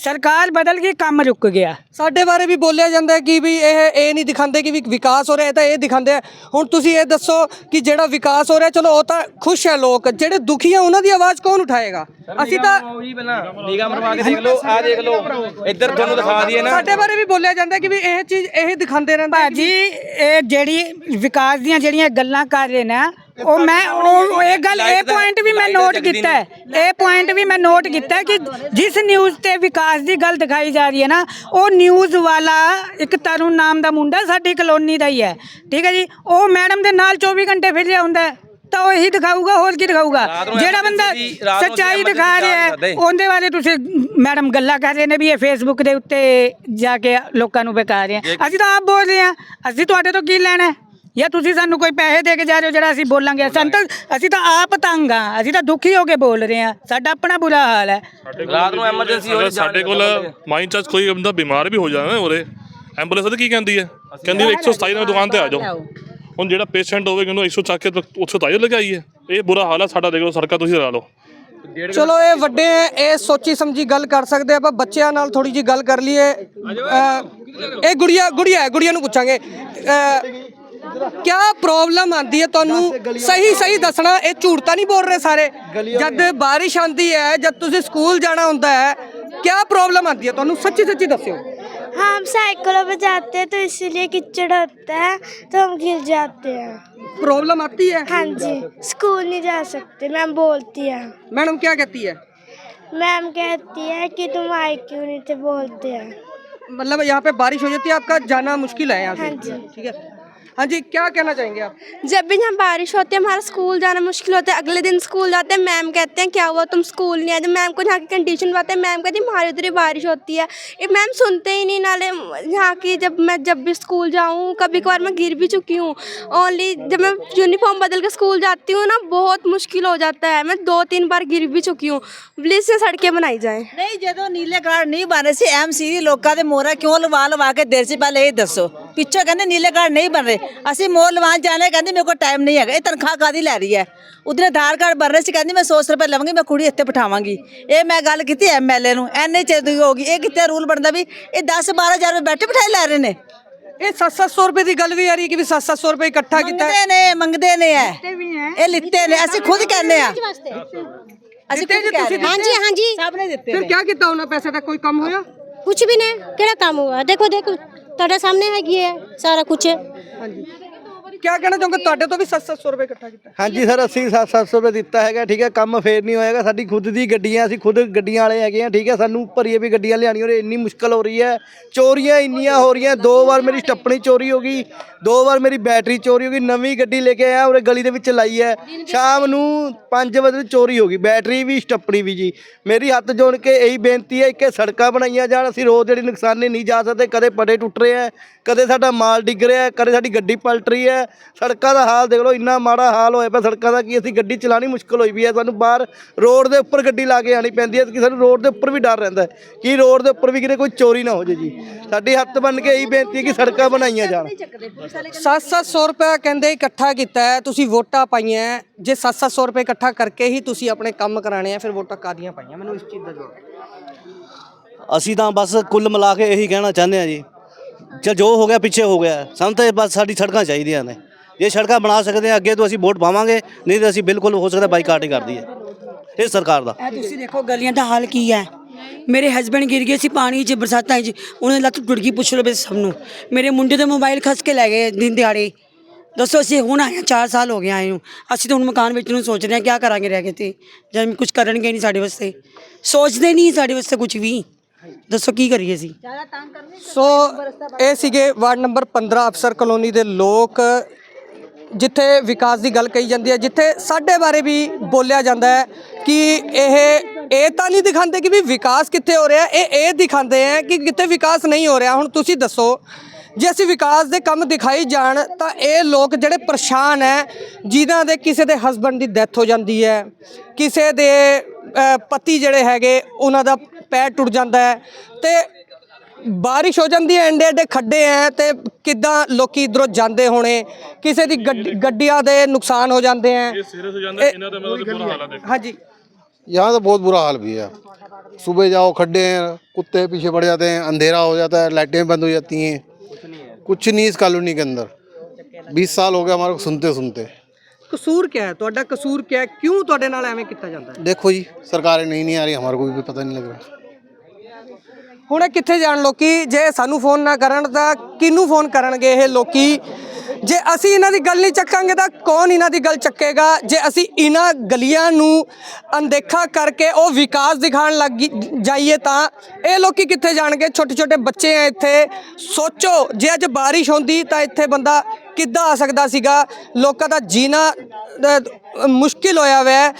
ਸਰਕਾਰ ਬਦਲ ਗਈ ਕੰਮ ਰੁਕ ਗਿਆ। ਸਾਡੇ ਬਾਰੇ ਵੀ ਬੋਲਿਆ ਜਾਂਦਾ ਹੈ ਕਿ ਵੀ ਇਹ ਇਹ ਨਹੀਂ ਦਿਖਾਉਂਦੇ ਕਿ ਵੀ ਵਿਕਾਸ ਹੋ ਰਿਹਾ ਹੈ ਤਾਂ ਇਹ ਦਿਖਾਉਂਦੇ ਆ। ਹੁਣ ਤੁਸੀਂ ਇਹ ਦੱਸੋ ਕਿ ਜਿਹੜਾ ਵਿਕਾਸ ਹੋ ਰਿਹਾ ਚਲੋ ਉਹ ਤਾਂ ਖੁਸ਼ ਹੈ ਲੋਕ। ਜਿਹੜੇ ਦੁਖੀ ਆ ਉਹਨਾਂ ਦੀ ਆਵਾਜ਼ ਕੌਣ ਉਠਾਏਗਾ? ਅਸੀਂ ਤਾਂ ਉਹੀ ਪਹਿਲਾਂ। ਨਿਗਾਹ ਮਰਵਾ ਕੇ ਦੇਖ ਲਓ ਆ ਦੇਖ ਲਓ। ਇੱਧਰ ਤੁਹਾਨੂੰ ਦਿਖਾ ਦਈਏ ਨਾ। ਸਾਡੇ ਬਾਰੇ ਵੀ ਬੋਲਿਆ ਜਾਂਦਾ ਕਿ ਵੀ ਇਹ ਚੀਜ਼ ਇਹ ਦਿਖਾਉਂਦੇ ਰਹਿੰਦੇ ਭਾਜੀ ਇਹ ਜਿਹੜੀ ਵਿਕਾਸ ਦੀਆਂ ਜਿਹੜੀਆਂ ਗੱਲਾਂ ਕਰ ਰਹੇ ਨੇ ਉਹ ਮੈਂ ਉਹ ਇਹ ਗੱਲ ਇਹ ਪੁਆਇੰਟ ਵੀ ਮੈਂ ਨੋਟ ਕੀਤਾ ਹੈ। ਇਹ ਪੁਆਇੰਟ ਵੀ ਮੈਂ ਨੋਟ ਕੀਤਾ ਹੈ ਕਿ ਜਿਸ ਨਿਊਜ਼ ਤੇ ਵਿਕਾਸ ਦੀ ਗੱਲ ਦਿਖਾਈ ਜਾ ਰਹੀ ਹੈ ਨਾ ਉਹ ਨਿਊਜ਼ ਵਾਲਾ ਇੱਕ ਤਰੁਣ ਨਾਮ ਦਾ ਮੁੰਡਾ ਸਾਡੀ ਕਲੋਨੀ ਦਾ ਹੀ ਹੈ। ਠੀਕ ਹੈ ਜੀ? ਉਹ ਮੈਡਮ ਦੇ ਨਾਲ 24 ਘੰਟੇ ਫਿਰ ਰਿਹਾ ਹੁੰਦਾ ਹੈ। ਤਾਂ ਉਹ ਇਹੀ ਦਿਖਾਊਗਾ ਹੋਰ ਕੀ ਦਿਖਾਊਗਾ? ਜਿਹੜਾ ਬੰਦਾ ਸੱਚਾਈ ਦਿਖਾ ਰਿਹਾ ਹੈ। ਉਹਦੇ ਬਾਰੇ ਤੁਸੀਂ ਮੈਡਮ ਗੱਲਾਂ ਕਰ ਰਹੇ ਨੇ ਵੀ ਇਹ ਫੇਸਬੁੱਕ ਦੇ ਉੱਤੇ ਜਾ ਕੇ ਲੋਕਾਂ ਨੂੰ ਬੇਕਾਰ ਰਹੇ ਆ। ਅਸੀਂ ਤਾਂ ਆਪ ਬੋਲ ਰਹੇ ਆ। ਅਸੀਂ ਤੁਹਾਡੇ ਤੋਂ ਕੀ ਲੈਣਾ? ਜਾਂ ਤੁਸੀਂ ਸਾਨੂੰ ਕੋਈ ਪੈਸੇ ਦੇ ਕੇ ਜਾ ਰਹੇ ਹੋ ਜਿਹੜਾ ਅਸੀਂ ਬੋਲਾਂਗੇ? ਸਾਨੂੰ ਤਾਂ ਅਸੀਂ ਤਾਂ ਆਪ ਤੰਗ ਆ। ਅਸੀਂ ਤਾਂ ਦੁਖੀ ਹੋ ਕੇ ਬੋਲ ਰਹੇ ਆ। ਸਾਡਾ ਆਪਣਾ ਬੁਰਾ ਹਾਲ ਹੈ। ਰਾਤ ਨੂੰ ਐਮਰਜੈਂਸੀ ਹੋ ਜਾਏ ਸਾਡੇ ਕੋਲ ਮਾਈਂਡ ਚ ਕੋਈ ਬੰਦਾ ਬਿਮਾਰ ਵੀ ਹੋ ਜਾਵੇ ਉਰੇ। ਐਂਬੂਲੈਂਸ ਉਹਦੇ ਕੀ ਕਹਿੰਦੀ ਹੈ? ਕਹਿੰਦੀ ਵੀ 127 ਨੰਬਰ ਦੁਕਾਨ ਤੇ ਆ ਜਾਓ। ਹੁਣ ਜਿਹੜਾ ਪੇਸ਼ੈਂਟ ਹੋਵੇ ਉਹਨੂੰ 100 ਚੱਕ ਕੇ 127 ਲਗਾਈ ਹੈ। ਇਹ ਬੁਰਾ ਹਾਲ ਹੈ ਸਾਡਾ ਦੇਖ ਲਓ ਸੜਕਾਂ ਤੁਸੀਂ ਲਾ ਲਓ। ਚਲੋ ਇਹ ਵੱਡੇ ਇਹ ਸੋਚੀ ਸਮਝੀ ਗੱਲ ਕਰ ਸਕਦੇ ਆਪਾਂ ਬੱਚਿਆਂ ਨਾਲ ਥੋੜੀ ਜੀ ਗੱਲ ਕਰ ਲਈਏ। ਇਹ ਗੁੜੀਆ ਗੁੜੀਆ ਗੁੜੀਆ ਨੂੰ ਪੁੱਛਾਂਗੇ। ਕੀ ਪ੍ਰੋਬਲਮ ਆਂਦੀ ਹੈ ਤੁਹਾਨੂੰ ਸਹੀ ਸਹੀ ਦੱਸਣਾ ਇਹ ਝੂਠ ਤਾਂ ਨਹੀਂ ਬੋਲ ਰਹੇ ਸਾਰੇ ਜਦ ਬਾਰਿਸ਼ ਆਂਦੀ ਹੈ ਜਦ ਤੁਸੀਂ ਸਕੂਲ ਜਾਣਾ ਹੁੰਦਾ ਹੈ ਕੀ ਪ੍ਰੋਬਲਮ ਆਂਦੀ ਹੈ ਤੁਹਾਨੂੰ ਸੱਚੀ ਸੱਚੀ ਦੱਸਿਓ हम साइकिलों पे जाते हैं तो इसीलिए कीचड़ होता है तो हम गिर जाते हैं प्रॉब्लम आती है हाँ जी स्कूल नहीं जा सकते मैम बोलती है मैडम क्या कहती है मैम कहती है कि तुम आए क्यों नहीं थे बोलते हैं मतलब यहाँ पे बारिश हो जाती है आपका जाना मुश्किल है यहाँ से हाँ जी। ठीक है हाँ जी क्या कहना चाहेंगे आप? जब भी जहाँ बारिश होती है हमारा स्कूल जाना मुश्किल होता है। अगले दिन स्कूल जाते हैं मैम कहते हैं क्या हुआ? तुम स्कूल नहीं आए? तो मैम को यहाँ की कंडीशन बताते हैं मैम कहती है हमारे उधर ही बारिश होती है। ये मैम सुनते ही नहीं नाले यहाँ की जब मैं जब भी स्कूल जाऊँ कभी कभार मैं गिर भी चुकी हूँ। ओनली जब मैं यूनिफॉर्म बदल के स्कूल जाती हूँ ना बहुत मुश्किल हो जाता है। मैं दो तीन बार गिर भी चुकी हूँ। पुलिस से सड़कें बनाई जाए। नहीं जो तो नीले कार्ड नहीं बने से एम सी लोगों के मोहरा क्यों लवा लवा के देर से पहले ये दसो? पिछले कहने नीले कार्ड नहीं बन रहे। ਅਸੀਂ ਮੋਰ ਲਵਾਨ ਜਾਣੇ ਕਹਿੰਦੀ ਮੇਰੇ ਕੋਲ ਟਾਈਮ ਨਹੀਂ ਹੈਗਾ ਇਹ ਤਨਖਾਹ ਕਾਦੀ ਲੈ ਰਹੀ ਹੈ? ਉਹਦੇ ਆਧਾਰ ਕਾਰਡ ਬਰਨੇ ਸੀ ਕਹਿੰਦੀ ਮੈਂ 100 ਰੁਪਏ ਲਵਾਂਗੀ ਮੈਂ ਕੁੜੀ ਇੱਥੇ ਬਿਠਾਵਾਂਗੀ। ਇਹ ਮੈਂ ਗੱਲ ਕੀਤੀ ਐਮਐਲਏ ਨੂੰ ਐਨੇ ਚੇਦੀ ਹੋ ਗਈ ਇਹ ਕਿਤੇ ਰੂਲ ਬਣਦਾ ਵੀ ਇਹ 10 12000 ਰੁਪਏ ਬੈਠੇ ਬਿਠਾਏ ਲੈ ਰਹੇ ਨੇ? ਇਹ 700 ਰੁਪਏ ਦੀ ਗੱਲ ਵੀ ਆ ਰਹੀ ਕਿ ਵੀ 700 ਰੁਪਏ ਇਕੱਠਾ ਕੀਤਾ। ਮੰਗਦੇ ਨੇ ਮੰਗਦੇ ਨੇ ਇਹ। ਲਿੱਤੇ ਨੇ ਅਸੀਂ ਖੁਦ ਕਹਿੰਦੇ ਆ ਅਸੀਂ ਖੁਦ ਕਹਿ ਰਹੇ ਹਾਂਜੀ ਹਾਂਜੀ। ਸਭ ਨੇ ਦਿੱਤੇ ਫਿਰ ਕੀ ਕੀਤਾ ਉਹਨਾਂ ਪੈਸੇ ਦਾ? ਕੋਈ ਕੰਮ ਹੋਇਆ? ਕੁਝ ਵੀ ਨਹੀਂ ਕਿਹੜਾ ਕੰਮ ਹੋਇਆ? ਦੇਖੋ ਦੇਖੋ ਤੁਹਾਡੇ ਸਾਹਮਣੇ ਹੈਗੀ ਹੈ ਸਾਰਾ ਕੁਝ ਹਾਂਜੀ। ਕਿਆ ਕਹਿਣਾ ਚਾਹੋਗੇ? ਤੁਹਾਡੇ ਤੋਂ ਵੀ 7-700 ਰੁਪਏ ਇਕੱਠਾ ਕੀਤਾ। ਹਾਂਜੀ ਸਰ, ਅਸੀਂ 7-700 ਰੁਪਏ ਦਿੱਤਾ ਹੈਗਾ, ਠੀਕ ਹੈ, ਕੰਮ ਫੇਰ ਨਹੀਂ ਹੋਏਗਾ ਸਾਡੀ ਖੁਦ ਦੀ ਗੱਡੀਆਂ, ਅਸੀਂ ਖੁਦ ਗੱਡੀਆਂ ਵਾਲੇ ਹੈਗੇ ਆ ਠੀਕ ਹੈ, ਸਾਨੂੰ ਭਰੀਏ ਵੀ ਗੱਡੀਆਂ ਲਿਆਉਣੀਆਂ ਔਰ ਇੰਨੀ ਮੁਸ਼ਕਲ ਹੋ ਰਹੀ ਹੈ, ਚੋਰੀਆਂ ਇੰਨੀਆਂ ਹੋ ਰਹੀਆਂ, ਦੋ ਵਾਰ ਮੇਰੀ ਸਟੱਪਣੀ ਚੋਰੀ ਹੋ ਗਈ, ਦੋ ਵਾਰ ਮੇਰੀ ਬੈਟਰੀ ਚੋਰੀ ਹੋ ਗਈ, ਨਵੀਂ ਗੱਡੀ ਲੈ ਕੇ ਆਇਆ ਔਰ ਗਲੀ ਦੇ ਵਿੱਚ ਲਾਈ ਹੈ, ਸ਼ਾਮ ਨੂੰ 5 ਵਜੇ ਚੋਰੀ ਹੋ ਗਈ, ਬੈਟਰੀ ਵੀ, ਸਟੱਪਣੀ ਵੀ ਜੀ। ਮੇਰੀ ਹੱਥ ਜੋੜ ਕੇ ਇਹੀ ਬੇਨਤੀ ਹੈ ਕਿ ਸੜਕਾਂ ਬਣਾਈਆਂ ਜਾਣ, ਅਸੀਂ ਰੋਜ਼ ਜਿਹੜੀ ਨੁਕਸਾਨੇ ਨਹੀਂ ਜਾ ਸਕਦੇ, ਕਦੇ ਪੜੇ ਟੁੱਟ ਰਹੇ ਹੈ, ਕਦੇ ਸਾਡਾ ਮਾਲ ਡਿੱਗ ਰਿਹਾ ਕਦੇ ਸਾਡੀ ਗੱਡੀ ਪਲਟ ਰਹੀ ਹੈ ਸੜਕਾਂ ਦਾ ਹਾਲ ਦੇਖ ਲਓ ਇੰਨਾ ਮਾੜਾ ਹਾਲ ਹੋਇਆ ਪਿਆ ਸੜਕਾਂ ਦਾ ਕਿ ਅਸੀਂ ਗੱਡੀ ਚਲਾਣੀ ਮੁਸ਼ਕਲ ਹੋਈ ਵੀ ਹੈ। ਸਾਨੂੰ ਬਾਹਰ ਰੋਡ ਦੇ ਉੱਪਰ ਗੱਡੀ ਲਾ ਕੇ ਆਣੀ ਪੈਂਦੀ ਹੈ ਕਿ ਸਾਨੂੰ ਰੋਡ ਦੇ ਉੱਪਰ ਵੀ ਡਰ ਰਹਿੰਦਾ ਹੈ ਕਿ ਰੋਡ ਦੇ ਉੱਪਰ ਵੀ ਕਿਤੇ ਕੋਈ ਚੋਰੀ ਨਾ ਹੋ ਜੇ ਜੀ। ਸਾਡੀ ਹੱਥ ਬੰਨ ਕੇ ਇਹੀ ਬੇਨਤੀ ਹੈ ਕਿ ਸੜਕਾਂ ਬਣਾਈਆਂ ਜਾਣ। 7-700 ਰੁਪਏ ਕਹਿੰਦੇ ਇਕੱਠਾ ਕੀਤਾ ਹੈ ਤੁਸੀਂ ਵੋਟਾਂ ਪਾਈਆਂ। ਜੇ 7-700 ਰੁਪਏ ਇਕੱਠਾ ਕਰਕੇ ਹੀ ਤੁਸੀਂ ਆਪਣੇ ਕੰਮ ਕਰਾਣੇ ਆ ਫਿਰ ਵੋਟਾਂ ਕਾਦੀਆਂ ਪਾਈਆਂ? ਮੈਨੂੰ ਇਸ ਚੀਜ਼ ਦਾ ਜਵਾਬ ਅਸੀਂ ਤਾਂ ਬਸ ਕੁੱਲ ਮਿਲਾ ਕੇ ਇਹੀ ਕਹਿਣਾ ਚਾਹੁੰਦੇ ਹਾਂ ਜੀ। ਚਲ ਜੋ ਹੋ ਗਿਆ, ਪਿੱਛੇ ਹੋ ਗਿਆ। ਸਾਨੂੰ ਤਾਂ ਇਹ ਬਸ ਸਾਡੀ ਸੜਕਾਂ ਚਾਹੀਦੀਆਂ ਨੇ। ਜੇ ਸੜਕਾਂ ਬਣਾ ਸਕਦੇ ਆ ਅੱਗੇ ਤੋਂ ਅਸੀਂ ਵੋਟ ਪਾਵਾਂਗੇ, ਨਹੀਂ ਤਾਂ ਅਸੀਂ ਬਿਲਕੁਲ ਹੋ ਸਕਦਾ ਬਾਈਕਾਟ ਹੀ ਕਰ ਦਈਏ। ਇਹ ਸਰਕਾਰ ਦਾ। ਇਹ ਤੁਸੀਂ ਦੇਖੋ, ਗਲੀਆਂ ਦਾ ਹਾਲ ਕੀ ਹੈ? ਮੇਰੇ ਹਸਬੰਡ ਗਿਰ ਗਏ ਸੀ ਪਾਣੀ 'ਚ, ਬਰਸਾਤਾਂ 'ਚ। ਉਹਨਾਂ ਦੀ ਲੱਤ ਟੁੱਟ ਗਈ, ਪੁੱਛ ਲਓ ਬਈ ਸਭ ਨੂੰ। ਮੇਰੇ ਮੁੰਡੇ ਦੇ ਮੋਬਾਈਲ ਖਸ ਕੇ ਲੈ ਗਏ ਦਿਨ ਦਿਹਾੜੇ। ਦੱਸੋ, ਅਸੀਂ ਹੁਣ ਆਏ ਹਾਂ 4 ਸਾਲ ਹੋ ਗਏ ਆਏ ਨੂੰ। ਅਸੀਂ ਤਾਂ ਹੁਣ ਮਕਾਨ ਵੇਚਣ ਨੂੰ ਸੋਚ ਰਹੇ ਹਾਂ ਕੀ ਕਰਾਂਗੇ ਰਹਿ ਕੇ ਤੇ? ਜਦ ਕੁਝ ਕਰਨਗੇ ਨਹੀਂ ਸਾਡੇ ਵਾਸਤੇ। ਸੋਚਦੇ ਨਹੀਂ ਸਾਡੇ ਵਾਸਤੇ ਕੁਝ ਵੀ। ਦੱਸੋ ਕੀ ਕਰੀਏ ਅਸੀਂ? ਸੋ ਇਹ ਸੀਗੇ ਵਾਰਡ ਨੰਬਰ 15 ਅਫਸਰ ਕਲੋਨੀ ਦੇ ਲੋਕ। ਜਿੱਥੇ ਵਿਕਾਸ ਦੀ ਗੱਲ ਕਹੀ ਜਾਂਦੀ ਹੈ ਜਿੱਥੇ ਸਾਡੇ ਬਾਰੇ ਵੀ ਬੋਲਿਆ ਜਾਂਦਾ ਹੈ ਕਿ ਇਹ ਇਹ ਤਾਂ ਨਹੀਂ ਦਿਖਾਉਂਦੇ ਕਿ ਵੀ ਵਿਕਾਸ ਕਿੱਥੇ ਹੋ ਰਿਹਾ ਇਹ ਇਹ ਦਿਖਾਉਂਦੇ ਆ ਕਿ ਕਿੱਥੇ ਵਿਕਾਸ ਨਹੀਂ ਹੋ ਰਿਹਾ। ਹੁਣ ਤੁਸੀਂ ਦੱਸੋ ਜੇ ਅਸੀਂ ਵਿਕਾਸ ਦੇ ਕੰਮ ਦਿਖਾਈ ਜਾਣ ਤਾਂ ਇਹ ਲੋਕ ਜਿਹੜੇ ਪਰੇਸ਼ਾਨ ਹੈ ਜਿਨ੍ਹਾਂ ਦੇ ਕਿਸੇ ਦੇ ਹਸਬੰਡ ਦੀ ਡੈਥ ਹੋ ਜਾਂਦੀ ਹੈ ਕਿਸੇ ਦੇ ਪਤੀ ਜਿਹੜੇ ਹੈਗੇ ਉਹਨਾਂ ਦਾ ਪੈਰ ਟੁੱਟ ਜਾਂਦਾ ਹੈ ਤੇ ਬਾਰਿਸ਼ ਹੋ ਜਾਂਦੀ ਹੈ ਐਂਡੇ ਐਂਡੇ ਖੱਡੇ ਐ ਤੇ ਕਿੱਦਾਂ ਲੋਕੀ ਇਧਰੋਂ ਜਾਂਦੇ ਹੋਣੇ ਕਿਸੇ ਦੀ ਗੱਡੀ- ਗੱਡੀਆਂ ਦੇ ਨੁਕਸਾਨ ਹੋ ਜਾਂਦੇ ਐ ਸੀਰੀਅਸ ਹੋ ਜਾਂਦਾ ਇਹਨਾਂ ਦਾ ਮਤਲਬ ਬੁਰਾ ਹਾਲ ਹੈ ਹਾਂਜੀ यहाँ तो बहुत बुरा हाल भी है सुबह जाओ खड्डे हैं कुत्ते पीछे पड़ जाते हैं अंधेरा हो जाता है लाइटें बंद हो जाती हैं कुछ नहीं इस कॉलोनी के अंदर बीस साल हो गए हमारे को सुनते सुनते ਕਸੂਰ ਕੀ ਹੈ ਤੁਹਾਡਾ ਕਸੂਰ ਕੀ ਹੈ ਕਿਉਂ ਤੁਹਾਡੇ ਨਾਲ ਐਵੇਂ ਕੀਤਾ ਜਾਂਦਾ ਹੈ देखो जी सरकारें नहीं नहीं आ रही हमारे को भी पता नहीं लग रहा ਹੁਣ ਇਹ ਕਿੱਥੇ ਜਾਣ ਲੋਕੀ? ਜੇ ਸਾਨੂੰ ਫੋਨ ਨਾ ਕਰਨ ਤਾਂ ਕਿਹਨੂੰ ਫੋਨ ਕਰਨਗੇ ਇਹ ਲੋਕੀ? ਜੇ ਅਸੀਂ ਇਹਨਾਂ ਦੀ ਗੱਲ ਨਹੀਂ ਚੱਕਾਂਗੇ ਤਾਂ ਕੌਣ ਇਹਨਾਂ ਦੀ ਗੱਲ ਚੱਕੇਗਾ? ਜੇ ਅਸੀਂ ਇਹਨਾਂ ਗਲੀਆਂ ਨੂੰ ਅਣਦੇਖਾ ਕਰਕੇ ਉਹ ਵਿਕਾਸ ਦਿਖਾਣ ਲੱਗ ਜਾਈਏ ਤਾਂ ਇਹ ਲੋਕੀ ਕਿੱਥੇ ਜਾਣਗੇ? ਛੋਟੇ ਛੋਟੇ ਬੱਚੇ ਆ ਇੱਥੇ। ਸੋਚੋ, ਜੇ ਅੱਜ ਬਾਰਿਸ਼ ਹੁੰਦੀ ਤਾਂ ਇੱਥੇ ਬੰਦਾ ਕਿੱਦਾਂ ਆ ਸਕਦਾ ਸੀਗਾ? ਲੋਕਾਂ ਦਾ ਜੀਣਾ ਮੁਸ਼ਕਿਲ ਹੋਇਆ ਹੋਇਆ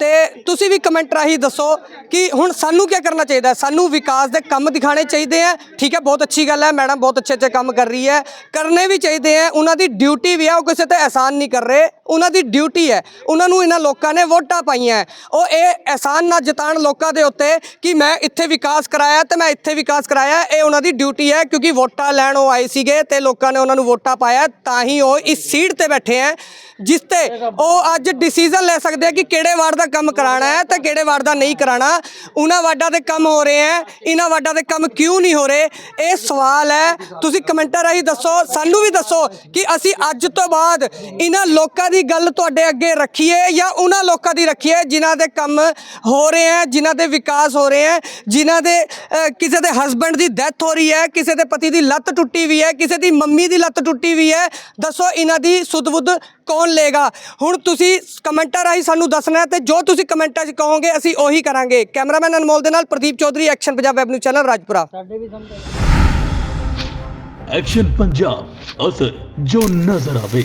ਤੇ ਤੁਸੀਂ ਵੀ ਕਮੈਂਟ ਰਾਹੀਂ ਦੱਸੋ ਕਿ ਹੁਣ ਸਾਨੂੰ ਕੀ ਕਰਨਾ ਚਾਹੀਦਾ ਹੈ? ਸਾਨੂੰ ਵਿਕਾਸ ਦੇ ਕੰਮ ਦਿਖਾਣੇ ਚਾਹੀਦੇ ਆ ਠੀਕ ਹੈ, ਬਹੁਤ ਅੱਛੀ ਗੱਲ ਹੈ। ਮੈਡਮ ਬਹੁਤ ਅੱਛੇ ਅੱਛੇ ਕੰਮ ਕਰ ਰਹੀ ਹੈ। ਕਰਨੇ ਵੀ ਚਾਹੀਦੇ ਆ ਉਹਨਾਂ ਦੀ ਡਿਊਟੀ ਵੀ ਹੈ। ਉਹ ਕਿਸੇ ਤੇ ਅਹਿਸਾਨ ਨਹੀਂ ਕਰ ਰਹੇ। ਉਹਨਾਂ ਦੀ ਡਿਊਟੀ ਹੈ। ਉਹਨਾਂ ਨੂੰ ਇਹਨਾਂ ਲੋਕਾਂ ਨੇ ਵੋਟਾਂ ਪਾਈਆਂ ਉਹ ਇਹ ਅਹਿਸਾਨ ਨਾ ਜਤਾਣ ਲੋਕਾਂ ਦੇ ਉੱਤੇ ਕਿ ਮੈਂ ਇੱਥੇ ਵਿਕਾਸ ਕਰਾਇਆ ਤੇ ਮੈਂ ਇੱਥੇ ਵਿਕਾਸ ਕਰਾਇਆ। ਇਹ ਉਹਨਾਂ ਦੀ ਡਿਊਟੀ ਹੈ ਕਿਉਂਕਿ ਵੋਟਾਂ ਲੈਣ ਉਹ ਆਏ ਸੀਗੇ ਤੇ ਲੋਕਾਂ ਨੇ ਉਹਨਾਂ ਨੂੰ ਵੋਟਾਂ ਪਾਇਆ। ਤਾਂ ਹੀ ਉਹ ਇਸ ਸੀਟ ਤੇ ਬੈਠੇ ਹੈ। ਜਿਸ ਤੇ ਉਹ ਅੱਜ ਡਿਸੀਜਨ ਲੈ ਸਕਦੇ ਆ ਕਿ ਕਿਹੜੇ ਵਾਰਡ ਦਾ ਕੰਮ ਕਰਾਣਾ ਹੈ ਤੇ ਕਿਹੜੇ ਵਾਰਡ ਦਾ ਨਹੀਂ ਕਰਾਣਾ ਉਹਨਾਂ ਵਾਰਡਾਂ ਦੇ ਕੰਮ ਹੋ ਰਹੇ ਹੈ ਇਹਨਾਂ ਵਾਰਡਾਂ ਦੇ ਕੰਮ ਕਿਉਂ ਨਹੀਂ ਹੋ ਰਹੇ? ਇਹ ਸਵਾਲ ਹੈ। ਤੁਸੀਂ ਕਮੈਂਟਾਂ ਰਾਹੀਂ ਦੱਸੋ ਸਾਨੂੰ ਵੀ ਦੱਸੋ ਕਿ ਅਸੀਂ ਅੱਜ ਤੋਂ ਬਾਅਦ ਇਹਨਾਂ ਲੋਕਾਂ ਦੀ ਗੱਲ ਤੁਹਾਡੇ ਅੱਗੇ ਰੱਖੀਏ ਜਾਂ ਉਹਨਾਂ ਲੋਕਾਂ ਦੀ ਰੱਖੀਏ ਜਿਨ੍ਹਾਂ ਦੇ ਕੰਮ ਹੋ ਰਹੇ ਹੈ ਜਿਨ੍ਹਾਂ ਦੇ ਵਿਕਾਸ ਹੋ ਰਹੇ ਹੈ ਜਿਨ੍ਹਾਂ ਦੇ ਕਿਸੇ ਦੇ ਹਸਬੰਡ ਦੀ ਡੈਥ ਹੋ ਰਹੀ ਹੈ ਕਿਸੇ ਦੇ ਪਤੀ ਦੀ ਲੱਤ ਟੁੱਟੀ ਵੀ ਹੈ ਕਿਸੇ ਦੀ ਮੰਮੀ ਦੀ ਲੱਤ ਟੁੱਟੀ ਵੀ ਹੈ। ਦੱਸੋ ਇਹਨਾਂ ਦੀ ਸੁੱਧ-ਬੁੱਧ ਕੌਣ ਲੇਗਾ ਹੁਣ ਤੁਸੀਂ ਕਮੈਂਟਾਂ ਰਾਹੀਂ ਸਾਨੂੰ ਦੱਸਣਾ ਤੇ ਜੋ ਤੁਸੀਂ ਕਮੈਂਟਾਂ 'ਚ ਕਹੋਗੇ ਅਸੀਂ ਉਹੀ ਕਰਾਂਗੇ। ਕੈਮਰਾਮੈਨ ਅਨਮੋਲ ਦੇ ਨਾਲ Pradeep Chaudhary Action Punjab web news channel Rajpura. Action Punjab ਅਸਰ ਜੋ ਨਜ਼ਰ ਆਵੇ।